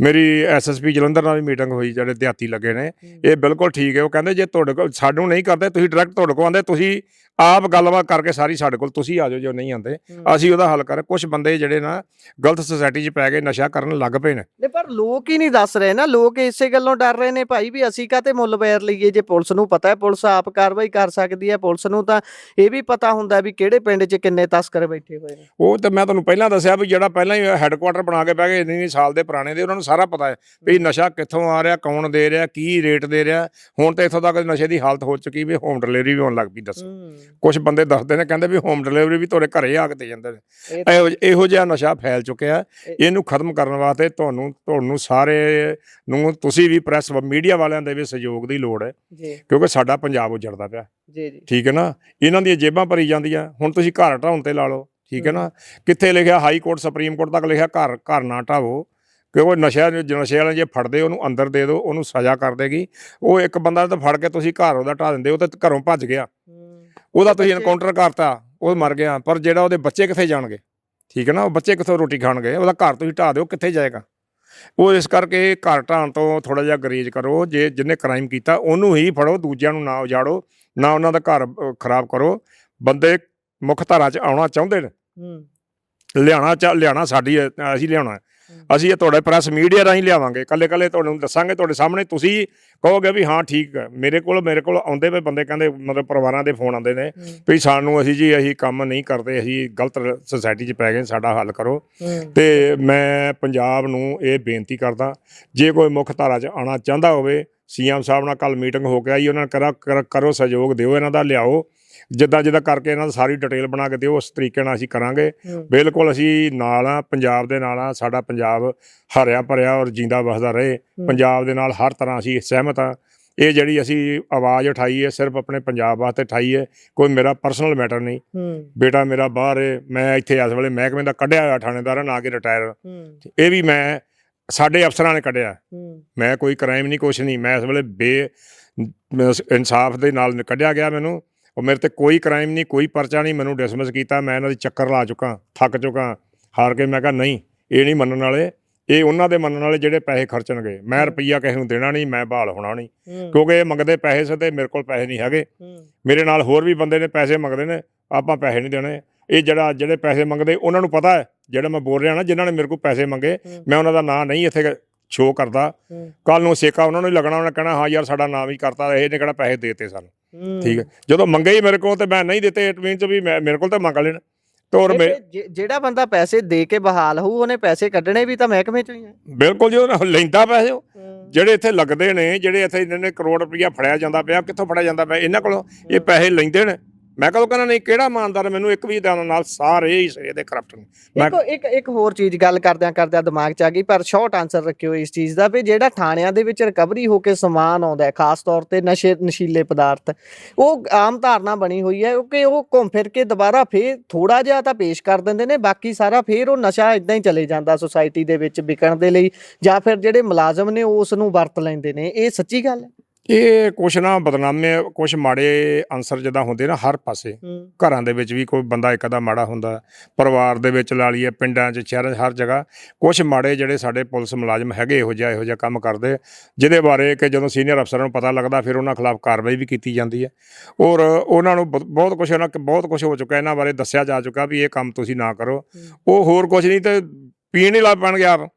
ਮੇਰੀ ਐਸਐਸਪੀ ਜਲੰਧਰ ਨਾਲ ਵੀ ਮੀਟਿੰਗ ਹੋਈ ਜਿਹੜੇ ਦਿਹਾਤੀ ਲੱਗੇ ਨੇ। ਇਹ ਬਿਲਕੁਲ ਠੀਕ ਹੈ। ਉਹ ਕਹਿੰਦੇ ਜੇ ਤੁਹਾਡੇ ਕੋਲ ਸਾਨੂੰ ਨਹੀਂ ਕਰਦੇ ਤੁਸੀਂ ਡਾਇਰੈਕਟ ਤੁਹਾਡੇ ਕੋਲ ਆਉਂਦੇ ਤੁਸੀਂ ਆਪ ਗੱਲਬਾਤ ਕਰਕੇ ਸਾਰੀ ਸਾਡੇ ਕੋਲ ਤੁਸੀਂ ਆ ਜਾਓ ਜੋ ਨਹੀਂ ਆਉਂਦੇ। ਅਸੀਂ ਉਹਦਾ ਹੱਲ ਕਰ। ਕੁਝ ਬੰਦੇ ਜਿਹੜੇ ਨਾ ਗਲਤ ਸੁਸਾਇਟੀ 'ਚ ਪੈ ਕੇ ਨਸ਼ਾ ਕਰਨ ਲੱਗ ਪਏ ਨੇ। ਨਹੀਂ ਪਰ ਲੋਕ ਹੀ ਨਹੀਂ ਦੱਸ ਰਹੇ ਨਾ। ਲੋਕ ਇਸੇ ਗੱਲੋਂ ਡਰ ਰਹੇ ਨੇ ਭਾਈ ਵੀ ਅਸੀਂ ਕਾਤੇ ਮੁੱਲ ਵੈਰ ਲਈਏ? ਜੇ ਪੁਲਿਸ ਨੂੰ ਪਤਾ ਹੈ ਪੁਲਿਸ ਆਪ ਕਾਰਵਾਈ ਕਰ ਸਕਦੀ ਹੈ। ਪੁਲਿਸ ਨੂੰ ਤਾਂ ਇਹ ਵੀ ਪਤਾ ਹੁੰਦਾ ਵੀ ਕਿਹੜੇ ਪਿੰਡ 'ਚ ਕਿੰਨੇ ਤਸਕਰ ਬੈਠੇ ਹੋਏ ਨੇ। ਉਹ ਤੇ ਮੈਂ ਤੁਹਾਨੂੰ ਪਹਿਲਾਂ ਦੱਸਿਆ ਵੀ ਜਿਹੜਾ ਪਹਿਲਾਂ ਹੀ ਹੈੱਡਕੁਆਟਰ ਬਣਾ ਕੇ ਬਹਿ ਗਏ ਇੰਨੀ ਸਾਲ ਦੇ ਪੁਰਾਣੇ ਦੇ ਉਹਨਾਂ ਨੂੰ ਉਹਨਾਂ ਨੂੰ ਸਾਰਾ ਪਤਾ ਹੈ ਵੀ ਨਸ਼ਾ ਕਿੱਥੋਂ ਆ ਰਿਹਾ ਕੌਣ ਦੇ ਰਿਹਾ ਕੀ ਰੇਟ ਦੇ ਰਿਹਾ। ਹੁਣ ਤੇ ਇੱਥੋਂ ਤੱਕ ਨਸ਼ੇ ਦੀ ਹਾਲਤ ਹੋ ਚੁੱਕੀ ਵੀ ਹੋਮ ਡਿਲੀਵਰੀ ਵੀ ਹੋਣ ਲੱਗ ਪਈ ਦੱਸੋ। ਕੁਝ ਬੰਦੇ ਦੱਸਦੇ ਨੇ ਕਹਿੰਦੇ ਵੀ ਹੋਮ ਡਿਲੀਵਰੀ ਵੀ ਤੁਹਾਡੇ ਘਰੇ ਆ ਕੇ ਦੇ ਜਾਂਦੇ ਨੇ। ਇਹ ਜਿਹਾ ਨਸ਼ਾ ਫੈਲ ਚੁੱਕਿਆ ਇਹ- ਇਹਨੂੰ ਖਤਮ ਕਰਨ ਵਾਸਤੇ ਤੁਹਾਨੂੰ ਤੁਹਾਨੂੰ ਸਾਰੇ ਨੂੰ ਤੁਸੀਂ ਵੀ ਪ੍ਰੈਸ ਮੀਡੀਆ ਵਾਲਿਆਂ ਦੇ ਵੀ ਸਹਿਯੋਗ ਦੀ ਲੋੜ ਹੈ। ਕਿਉਂਕਿ ਸਾਡਾ ਪੰਜਾਬ ਉਜੜਦਾ ਪਿਆ। ਜੀ ਜੀ। ਠੀਕ ਹੈ ਨਾ? ਇਹਨਾਂ ਦੀਆਂ ਜੇਬਾਂ ਭਰੀ ਜਾਂਦੀਆਂ। ਹੁਣ ਤੁਸੀਂ ਘਰ ਢਾਉਣ ਤੇ ਲਾ ਲਓ। ਠੀਕ ਹੈ। ਨਾ? ਕਿੱਥੇ ਲਿਖਿਆ ਹਾਈ ਕੋਰਟ ਸੁਪਰੀਮ ਕੋਰਟ ਤੱਕ ਲਿਖਿਆ ਘਰ ਘਰ ਨਾ ਢਾਵੋ। ਕਿਉਂਕਿ ਨਸ਼ਾ ਨਸ਼ੇ ਵਾਲੇ ਜੇ ਫੜਦੇ ਉਹਨੂੰ ਅੰਦਰ ਦੇ ਦਿਓ ਉਹਨੂੰ ਸਜ਼ਾ ਕਰ ਦੇਗੀ। ਉਹ ਇੱਕ ਬੰਦਾ ਤਾਂ ਫੜ ਕੇ ਤੁਸੀਂ ਘਰ ਉਹਦਾ ਢਾ ਦਿੰਦੇ ਉਹ ਤਾਂ ਘਰੋਂ ਭੱਜ ਗਿਆ। ਉਹਦਾ ਤੁਸੀਂ ਐਨਕਾਊਂਟਰ ਕਰਤਾ ਉਹ ਮਰ ਗਿਆ। ਪਰ ਜਿਹੜਾ ਉਹਦੇ ਬੱਚੇ ਕਿੱਥੇ ਜਾਣਗੇ? ਠੀਕ ਹੈ ਨਾ ਉਹ ਬੱਚੇ ਕਿੱਥੋਂ ਰੋਟੀ ਖਾਣਗੇ? ਉਹਦਾ ਘਰ ਤੁਸੀਂ ਢਾ ਦਿਓ ਕਿੱਥੇ ਜਾਏਗਾ? ਉਹ ਇਸ ਕਰਕੇ ਘਰ ਢਾਣ ਤੋਂ ਥੋੜਾ ਜਿਹਾ ਗਰੇਜ ਕਰੋ ਜੇ ਜਿਹਨੇ ਕ੍ਰਾਈਮ ਕੀਤਾ ਉਹਨੂੰ ਹੀ ਫੜੋ ਦੂਜਿਆਂ ਨੂੰ ਨਾ ਉਜਾੜੋ ਨਾ ਉਹਨਾਂ ਦਾ ਘਰ ਖਰਾਬ ਕਰੋ। ਬੰਦੇ ਮੁੱਖ ਧਾਰਾ 'ਚ ਆਉਣਾ ਚਾਹੁੰਦੇ ਨੇ। ਲਿਆਣਾ ਚਾ ਲਿਆਣਾ ਸਾਡੀ ਅਸੀਂ ਲਿਆਉਣਾ। ਅਸੀਂ ਇਹ ਤੁਹਾਡੇ ਪ੍ਰੈਸ ਮੀਡੀਆ ਰਾਹੀਂ ਲਿਆਵਾਂਗੇ। ਕੱਲੇ ਕੱਲੇ ਤੁਹਾਨੂੰ ਦੱਸਾਂਗੇ ਤੁਹਾਡੇ ਸਾਹਮਣੇ ਤੁਸੀਂ ਕਹੋਗੇ ਵੀ ਹਾਂ ਠੀਕ ਹੈ। ਮੇਰੇ ਕੋਲ ਮੇਰੇ ਕੋਲ ਆਉਂਦੇ ਪਏ ਬੰਦੇ ਕਹਿੰਦੇ ਮਤਲਬ ਪਰਿਵਾਰਾਂ ਦੇ ਫੋਨ ਆਉਂਦੇ ਨੇ ਵੀ ਸਾਨੂੰ ਅਸੀਂ ਜੀ ਅਸੀਂ ਕੰਮ ਨਹੀਂ ਕਰਦੇ ਅਸੀਂ ਗਲਤ ਸੁਸਾਇਟੀ 'ਚ ਪੈ ਗਏ ਸਾਡਾ ਹੱਲ ਕਰੋ। ਤੇ ਮੈਂ ਪੰਜਾਬ ਨੂੰ ਇਹ ਬੇਨਤੀ ਕਰਦਾ ਜੇ ਕੋਈ ਮੁੱਖ ਧਾਰਾ 'ਚ ਆਉਣਾ ਚਾਹੁੰਦਾ ਹੋਵੇ ਸੀਐਮ ਸਾਹਿਬ ਨਾਲ ਕੱਲ ਮੀਟਿੰਗ ਹੋ ਕੇ ਆਈ ਉਹਨਾਂ ਨੇ ਕਰਾ ਕਰ- ਕਰੋ ਸਹਿਯੋਗ ਦਿਓ ਇਹਨਾਂ ਦਾ ਲਿਆਓ। ਜਿੱਦਾਂ ਜਿੱਦਾਂ ਕਰਕੇ ਇਹਨਾਂ ਦਾ ਸਾਰੀ ਡਿਟੇਲ ਬਣਾ ਕੇ ਦਿਓ ਉਸ ਤਰੀਕੇ ਨਾਲ ਅਸੀਂ ਕਰਾਂਗੇ। ਬਿਲਕੁਲ ਅਸੀਂ ਨਾਲ ਆ ਪੰਜਾਬ ਦੇ ਨਾਲ ਆ ਸਾਡਾ ਪੰਜਾਬ ਹਰਿਆ ਭਰਿਆ ਔਰ ਜਿੰਦਾ ਵਸਦਾ ਰਹੇ। ਪੰਜਾਬ ਦੇ ਨਾਲ ਹਰ ਤਰ੍ਹਾਂ ਅਸੀਂ ਸਹਿਮਤ ਆ ਇਹ ਜਿਹੜੀ ਅਸੀਂ ਆਵਾਜ਼ ਉਠਾਈ ਹੈ ਸਿਰਫ ਆਪਣੇ ਪੰਜਾਬ ਵਾਸਤੇ ਉਠਾਈ ਹੈ ਕੋਈ ਮੇਰਾ ਪਰਸਨਲ ਮੈਟਰ ਨਹੀਂ। ਬੇਟਾ ਮੇਰਾ ਬਾਹਰ ਹੈ ਮੈਂ ਇੱਥੇ ਇਸ ਵੇਲੇ ਮਹਿਕਮੇ ਦਾ ਕੱਢਿਆ ਹੋਇਆ ਥਾਣੇਦਾਰ ਨਾ ਕਿ ਰਿਟਾਇਰ ਇਹ ਵੀ ਮੈਂ ਸਾਡੇ ਅਫਸਰਾਂ ਨੇ ਕੱਢਿਆ। ਮੈਂ ਕੋਈ ਕ੍ਰਾਈਮ ਨਹੀਂ ਕੁਛ ਨਹੀਂ। ਮੈਂ ਇਸ ਵੇਲੇ ਬੇ ਇਨਸਾਫ ਦੇ ਨਾਲ ਕੱਢਿਆ ਗਿਆ ਮੈਨੂੰ। ਉਹ ਮੇਰੇ ਤੇ ਕੋਈ ਕ੍ਰਾਈਮ ਨਹੀਂ ਕੋਈ ਪਰਚਾ ਨਹੀਂ ਮੈਨੂੰ ਡਿਸਮਿਸ ਕੀਤਾ ਮੈਂ ਇਹਨਾਂ ਦੀ ਚੱਕਰ ਲਾ ਚੁੱਕਾ ਥੱਕ ਚੁੱਕਾ ਹਾਰ ਕੇ ਮੈਂ ਕਿਹਾ ਨਹੀਂ ਇਹ ਨਹੀਂ ਮੰਨਣ ਵਾਲੇ ਇਹ ਉਹਨਾਂ ਦੇ ਮੰਨਣ ਵਾਲੇ ਜਿਹੜੇ ਪੈਸੇ ਖਰਚਣਗੇ। ਮੈਂ ਰੁਪਈਆ ਕਿਸੇ ਨੂੰ ਦੇਣਾ ਨਹੀਂ ਮੈਂ ਬਹਾਲ ਹੋਣਾ ਨਹੀਂ ਕਿਉਂਕਿ ਇਹ ਮੰਗਦੇ ਪੈਸੇ ਸੇ ਤੇ ਮੇਰੇ ਕੋਲ ਪੈਸੇ ਨਹੀਂ ਹੈਗੇ। ਮੇਰੇ ਨਾਲ ਹੋਰ ਵੀ ਬੰਦੇ ਨੇ ਪੈਸੇ ਮੰਗਦੇ ਨੇ ਆਪਾਂ ਪੈਸੇ ਨਹੀਂ ਦੇਣੇ। ਇਹ ਜਿਹੜਾ ਜਿਹੜੇ ਪੈਸੇ ਮੰਗਦੇ ਉਹਨਾਂ ਨੂੰ ਪਤਾ ਹੈ ਜਿਹੜਾ ਮੈਂ ਬੋਲ ਰਿਹਾ ਨਾ ਜਿਨ੍ਹਾਂ ਨੇ ਮੇਰੇ ਕੋਲ ਪੈਸੇ ਮੰਗੇ ਮੈਂ ਉਹਨਾਂ ਦਾ ਨਾਂ ਨਹੀਂ ਇੱਥੇ ਸ਼ੋਅ ਕਰਦਾ। ਕੱਲ ਨੂੰ ਸੇਕਾ ਉਹਨਾਂ ਨੂੰ ਹੀ ਲੱਗਣਾ ਉਹਨਾਂ ਨੇ ਕਹਿਣਾ ਹਾਂ ਯਾਰ ਸਾਡਾ ਨਾਮ ਹੀ ਕਰਤਾ ਇਹ ਨੇ ਕਿਹੜਾ ਪੈਸੇ ਦੇਤੇ ਸਾਨੂੰ। ਠੀਕ ਹੈ। ਜਦੋਂ ਮੰਗੇ ਹੀ ਮੇਰੇ ਕੋਲ ਤੇ ਮੈਂ ਨਹੀਂ ਦਿੱਤੇ ਇਟ ਮੀਨਸ ਵੀ ਮੈਂ- ਮੇਰੇ ਕੋਲ ਤਾਂ ਮੰਗ ਲੈਣ। ਤੋਰ ਮੇ ਜਿਹੜਾ ਬੰਦਾ ਪੈਸੇ ਦੇ ਕੇ ਬਹਾਲ ਹੋਊ ਉਹਨੇ ਪੈਸੇ ਕੱਢਣੇ ਵੀ ਤਾਂ ਮਹਿਕਮੇ ਚੋਂ ਹੀ ਹੈ ਬਿਲਕੁਲ ਜੀ ਉਹ ਲੈਂਦਾ ਪੈਸੇ ਉਹ। ਜਿਹੜੇ ਇੱਥੇ ਲੱਗਦੇ ਨੇ ਜਿਹੜੇ ਇੱਥੇ ਇਹਨਾਂ ਨੇ ਕਰੋੜ ਰੁਪਈਆ ਫੜਿਆ ਜਾਂਦਾ ਪਿਆ ਕਿੱਥੋਂ ਫੜਿਆ ਜਾਂਦਾ ਪਿਆ ਇਹਨਾਂ ਕੋਲੋਂ ਇਹ ਪੈਸੇ ਲੈਂਦੇ ਨੇ। ਮੈਂ ਕਦੋਂ ਕਹਿੰਦਾ ਨਹੀਂ, ਕਿਹੜਾ ਇਮਾਨਦਾਰ ਮੈਨੂੰ ਇੱਕ ਵੀ ਦਾਣਾ ਨਾਲ ਸਾਰੇ ਹੀ ਇਹਦੇ ਕਰਪਟ ਨੇ। ਮੈਂ ਇੱਕ ਇੱਕ ਇੱਕ ਹੋਰ ਚੀਜ਼ ਗੱਲ ਕਰਦਿਆਂ ਕਰਦਿਆਂ ਦਿਮਾਗ 'ਚ ਆ ਗਈ, ਪਰ ਸ਼ਾਰਟ ਆਨਸਰ ਰੱਖਿਓ ਇਸ ਚੀਜ਼ ਦਾ ਵੀ ਜਿਹੜਾ ਥਾਣਿਆਂ ਦੇ ਵਿੱਚ ਰਿਕਵਰੀ ਹੋ ਕੇ ਸਮਾਨ ਆਉਂਦਾ ਹੈ, ਖਾਸ ਤੌਰ ਤੇ ਨਸ਼ੇ, ਨਸ਼ੀਲੇ ਪਦਾਰਥ, ਉਹ ਆਮ ਧਾਰਨਾ ਬਣੀ ਹੋਈ ਹੈ ਕਿ ਉਹ ਘੁੰਮ ਫਿਰ ਕੇ ਦੁਬਾਰਾ ਫੇਰ ਥੋੜਾ ਜਿਹਾ ਤਾਂ ਪੇਸ਼ ਕਰ ਦਿੰਦੇ ਨੇ, ਬਾਕੀ ਸਾਰਾ ਫੇਰ ਉਹ ਨਸ਼ਾ ਇਦਾਂ ਹੀ ਚਲੇ ਜਾਂਦਾ ਸੁਸਾਇਟੀ ਦੇ ਵਿੱਚ ਵਿਕਣ ਦੇ ਲਈ ਜਾਂ ਫਿਰ ਜਿਹੜੇ ਮੁਲਾਜ਼ਮ ਨੇ ਉਸ ਨੂੰ ਵਰਤ ਲੈਂਦੇ ਨੇ, ਇਹ ਸੱਚੀ ਗੱਲ ਹੈ? ਇਹ ਕੁਛ ਨਾ ਬਦਨਾਮੇ ਕੁਛ ਮਾੜੇ ਅਨਸਰ ਜਿੱਦਾਂ ਹੁੰਦੇ ਨਾ ਹਰ ਪਾਸੇ। ਘਰਾਂ ਦੇ ਵਿੱਚ ਵੀ ਕੋਈ ਬੰਦਾ ਇੱਕ ਅੱਧਾ ਮਾੜਾ ਹੁੰਦਾ ਪਰਿਵਾਰ ਦੇ ਵਿੱਚ ਲਾ ਲਈਏ ਪਿੰਡਾਂ 'ਚ ਸ਼ਹਿਰਾਂ 'ਚ ਹਰ ਜਗ੍ਹਾ ਕੁਝ ਮਾੜੇ ਜਿਹੜੇ ਸਾਡੇ ਪੁਲਿਸ ਮੁਲਾਜ਼ਮ ਹੈਗੇ ਇਹੋ ਜਿਹਾ ਇਹੋ ਜਿਹਾ ਕੰਮ ਕਰਦੇ ਜਿਹਦੇ ਬਾਰੇ ਕਿ ਜਦੋਂ ਸੀਨੀਅਰ ਅਫਸਰਾਂ ਨੂੰ ਪਤਾ ਲੱਗਦਾ ਫਿਰ ਉਹਨਾਂ ਖਿਲਾਫ ਕਾਰਵਾਈ ਵੀ ਕੀਤੀ ਜਾਂਦੀ ਹੈ। ਔਰ ਉਹਨਾਂ ਨੂੰ ਬਹੁਤ ਕੁਝ ਉਹਨਾਂ ਬਹੁਤ ਕੁਝ ਹੋ ਚੁੱਕਾ ਇਹਨਾਂ ਬਾਰੇ ਦੱਸਿਆ ਜਾ ਚੁੱਕਾ ਵੀ ਇਹ ਕੰਮ ਤੁਸੀਂ ਨਾ ਕਰੋ। ਉਹ ਹੋਰ ਕੁਝ ਨਹੀਂ ਤੇ ਪੀਣ ਹੀ ਲੱਗ ਪੈਣਗੇ ਆਪ।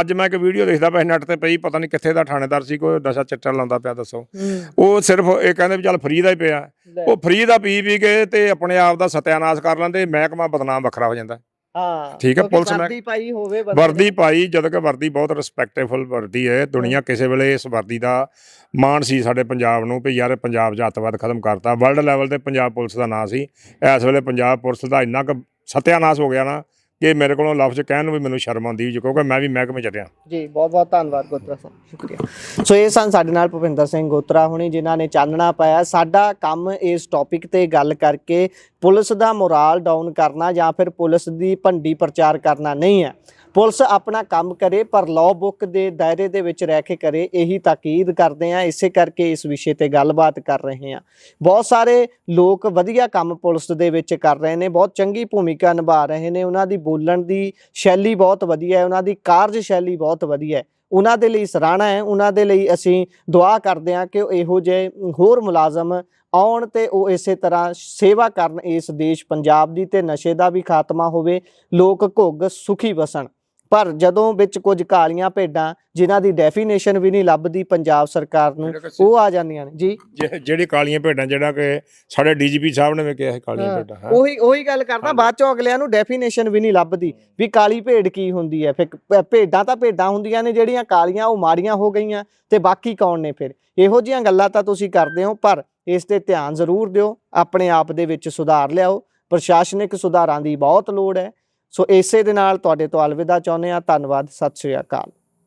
ਅੱਜ ਮੈਂ ਇੱਕ ਵੀਡੀਓ ਦੇਖਦਾ ਪਿਆ ਨੈਟ ਤੇ ਪਈ ਪਤਾ ਨਹੀਂ ਕਿੱਥੇ ਦਾ ਥਾਣੇਦਾਰ ਸੀ ਕੋਈ ਨਸ਼ਾ ਚਿੱਟਾ ਲਾਉਂਦਾ ਪਿਆ ਦੱਸੋ। ਉਹ ਸਿਰਫ ਇਹ ਕਹਿੰਦੇ ਵੀ ਚੱਲ ਫਰੀ ਦਾ ਹੀ ਪਿਆ। ਉਹ ਫਰੀ ਦਾ ਪੀ ਪੀ ਕੇ ਤੇ ਆਪਣੇ ਆਪ ਦਾ ਸਤਿਆਨਾਸ਼ ਕਰ ਲੈਂਦੇ ਮਹਿਕਮਾ ਬਦਨਾਮ ਵੱਖਰਾ ਹੋ ਜਾਂਦਾ। ਹਾਂ ਠੀਕ ਹੈ, ਪੁਲਿਸ ਵਰਦੀ ਪਾਈ ਹੋਵੇ ਵਰਦੀ ਪਾਈ ਜਦੋਂ ਕਿ ਵਰਦੀ ਬਹੁਤ ਰਿਸਪੈਕਟੇਬਲ ਵਰਦੀ ਹੈ। ਦੁਨੀਆ ਕਿਸੇ ਵੇਲੇ ਇਸ ਵਰਦੀ ਦਾ ਮਾਣ ਸੀ ਸਾਡੇ ਪੰਜਾਬ ਨੂੰ ਵੀ ਯਾਰ ਪੰਜਾਬ 'ਚ ਅੱਤਵਾਦ ਖਤਮ ਕਰਤਾ। ਵਰਲਡ ਲੈਵਲ ਤੇ ਪੰਜਾਬ ਪੁਲਿਸ ਦਾ ਨਾਂ ਸੀ। ਇਸ ਵੇਲੇ ਪੰਜਾਬ ਪੁਲਿਸ ਦਾ ਇੰਨਾ ਕੁ ਸਤਿਆਨਾਸ਼ ਹੋ ਗਿਆ ਨਾ ਕਿ ਮੇਰੇ ਕੋਲੋਂ ਲਫ਼ਜ਼ ਕਹਿਣ ਨੂੰ ਵੀ ਮੈਨੂੰ ਸ਼ਰਮ ਆਉਂਦੀ ਜੀ ਕਿਉਂਕਿ ਮੈਂ ਵੀ ਮਹਿਕਮੇ 'ਚ ਰਿਹਾ। ਜੀ, ਬਹੁਤ ਬਹੁਤ ਧੰਨਵਾਦ ਗੋਤਰਾ ਸਾਹਿਬ, ਸ਼ੁਕਰੀਆ। ਸੋ ਇਹ ਸਨ ਸਾਡੇ ਨਾਲ ਭੁਪਿੰਦਰ ਸਿੰਘ ਗੋਤਰਾ ਹੁਣੀ, ਜਿਨ੍ਹਾਂ ਨੇ ਚਾਨਣਾ ਪਾਇਆ। ਸਾਡਾ ਕੰਮ ਇਸ ਟੌਪਿਕ ਤੇ ਗੱਲ ਕਰਕੇ ਪੁਲਿਸ ਦਾ ਮੋਰਾਲ ਡਾਊਨ ਕਰਨਾ ਜਾਂ ਫਿਰ ਪੁਲਿਸ ਦੀ ਭੰਡੀ ਪ੍ਰਚਾਰ ਕਰਨਾ ਨਹੀਂ ਹੈ। ਪੁਲਿਸ ਆਪਣਾ ਕੰਮ ਕਰੇ, ਪਰ ਲਾਅ ਬੁੱਕ ਦੇ ਦਾਇਰੇ ਦੇ ਵਿੱਚ ਰਹਿ ਕੇ ਕਰੇ, ਇਹੀ ਤਾਕੀਦ ਕਰਦੇ ਆ ਇਸੇ ਕਰਕੇ ਇਸ ਵਿਸ਼ੇ ਤੇ ਗੱਲਬਾਤ ਕਰ ਰਹੇ ਹਾਂ। ਬਹੁਤ ਸਾਰੇ ਲੋਕ ਵਧੀਆ ਕੰਮ ਪੁਲਿਸ ਦੇ ਵਿੱਚ ਕਰ ਰਹੇ ਨੇ, ਬਹੁਤ ਚੰਗੀ ਭੂਮਿਕਾ ਨਿਭਾ ਰਹੇ ਨੇ। ਉਹਨਾਂ ਦੀ ਬੋਲਣ ਦੀ ਸ਼ੈਲੀ ਬਹੁਤ ਵਧੀਆ ਹੈ, ਉਹਨਾਂ ਦੀ ਕਾਰਜ ਸ਼ੈਲੀ ਬਹੁਤ ਵਧੀਆ ਹੈ। ਉਹਨਾਂ ਦੇ ਲਈ ਸਰਾਹਣਾ ਹੈ, ਉਹਨਾਂ ਦੇ ਲਈ ਅਸੀਂ ਦੁਆ ਕਰਦੇ ਹਾਂ ਕਿ ਇਹੋ ਜਿਹੇ ਹੋਰ ਮੁਲਾਜ਼ਮ ਆਉਣ ਤੇ ਉਹ ਇਸੇ ਤਰ੍ਹਾਂ ਸੇਵਾ ਕਰਨ ਇਸ ਦੇਸ਼ ਪੰਜਾਬ ਦੀ ਤੇ ਨਸ਼ੇ ਦਾ ਵੀ ਖਾਤਮਾ ਹੋਵੇ, ਲੋਕ ਘੁੱਗ ਸੁਖੀ ਵਸਣ। ਪਰ ਜਦੋਂ ਵਿੱਚ ਕੁਝ ਕਾਲੀਆਂ ਭੇਡਾਂ ਜਿਨ੍ਹਾਂ ਦੀ ਡੈਫੀਨੇਸ਼ਨ ਵੀ ਨਹੀਂ ਲੱਭਦੀ ਪੰਜਾਬ ਸਰਕਾਰ ਨੂੰ ਉਹ ਆ ਜਾਂਦੀਆਂ ਨੇ। ਜੀ? ਜਿਹੜੀ ਕਾਲੀਆਂ ਭੇਡਾਂ ਜਿਹੜਾ ਕਿ ਸਾਡੇ ਡੀਜੀਪੀ ਸਾਹਿਬ ਨੇ ਵੀ ਕਿਹਾ ਸੀ ਕਾਲੀਆਂ ਹਾਂ, ਭੇਡਾਂ ਹਾਂ। ਉਹੀ ਉਹੀ ਗੱਲ ਕਰਦਾ ਬਾਅਦ ਚੋਂ ਅਗਲਿਆਂ ਨੂੰ ਡੈਫੀਨੇਸ਼ਨ ਵੀ ਨਹੀਂ ਲੱਭਦੀ ਵੀ ਕਾਲੀ ਭੇਡ ਕੀ ਹੁੰਦੀ ਹੈ। ਫਿਰ ਭੇਡਾਂ ਤਾਂ ਭੇਡਾਂ ਹੁੰਦੀਆਂ ਨੇ ਜਿਹੜੀਆਂ ਕਾਲੀਆਂ ਉਹ ਮਾੜੀਆਂ ਹੋ ਗਈਆਂ ਤੇ ਬਾਕੀ ਕੌਣ ਨੇ ਫਿਰ? ਇਹੋ ਜਿਹੀਆਂ ਗੱਲਾਂ ਤਾਂ ਤੁਸੀਂ ਕਰਦੇ ਹੋ ਪਰ ਇਸ ਤੇ ਧਿਆਨ ਜ਼ਰੂਰ ਦਿਓ ਆਪਣੇ ਆਪ ਦੇ ਵਿੱਚ ਸੁਧਾਰ ਲਿਆਓ। ਪ੍ਰਸ਼ਾਸਨਿਕ ਸੁਧਾਰਾਂ ਦੀ ਬਹੁਤ ਲੋੜ ਹੈ। ਸੋ ਇਸੇ ਦੇ ਨਾਲ ਤੁਹਾਡੇ ਤੋਂ ਅਲਵਿਦਾ ਚਾਹੁੰਦੇ ਆ ਧੰਨਵਾਦ। ਸਤਿ ਸ਼੍ਰੀ ਅਕਾਲ।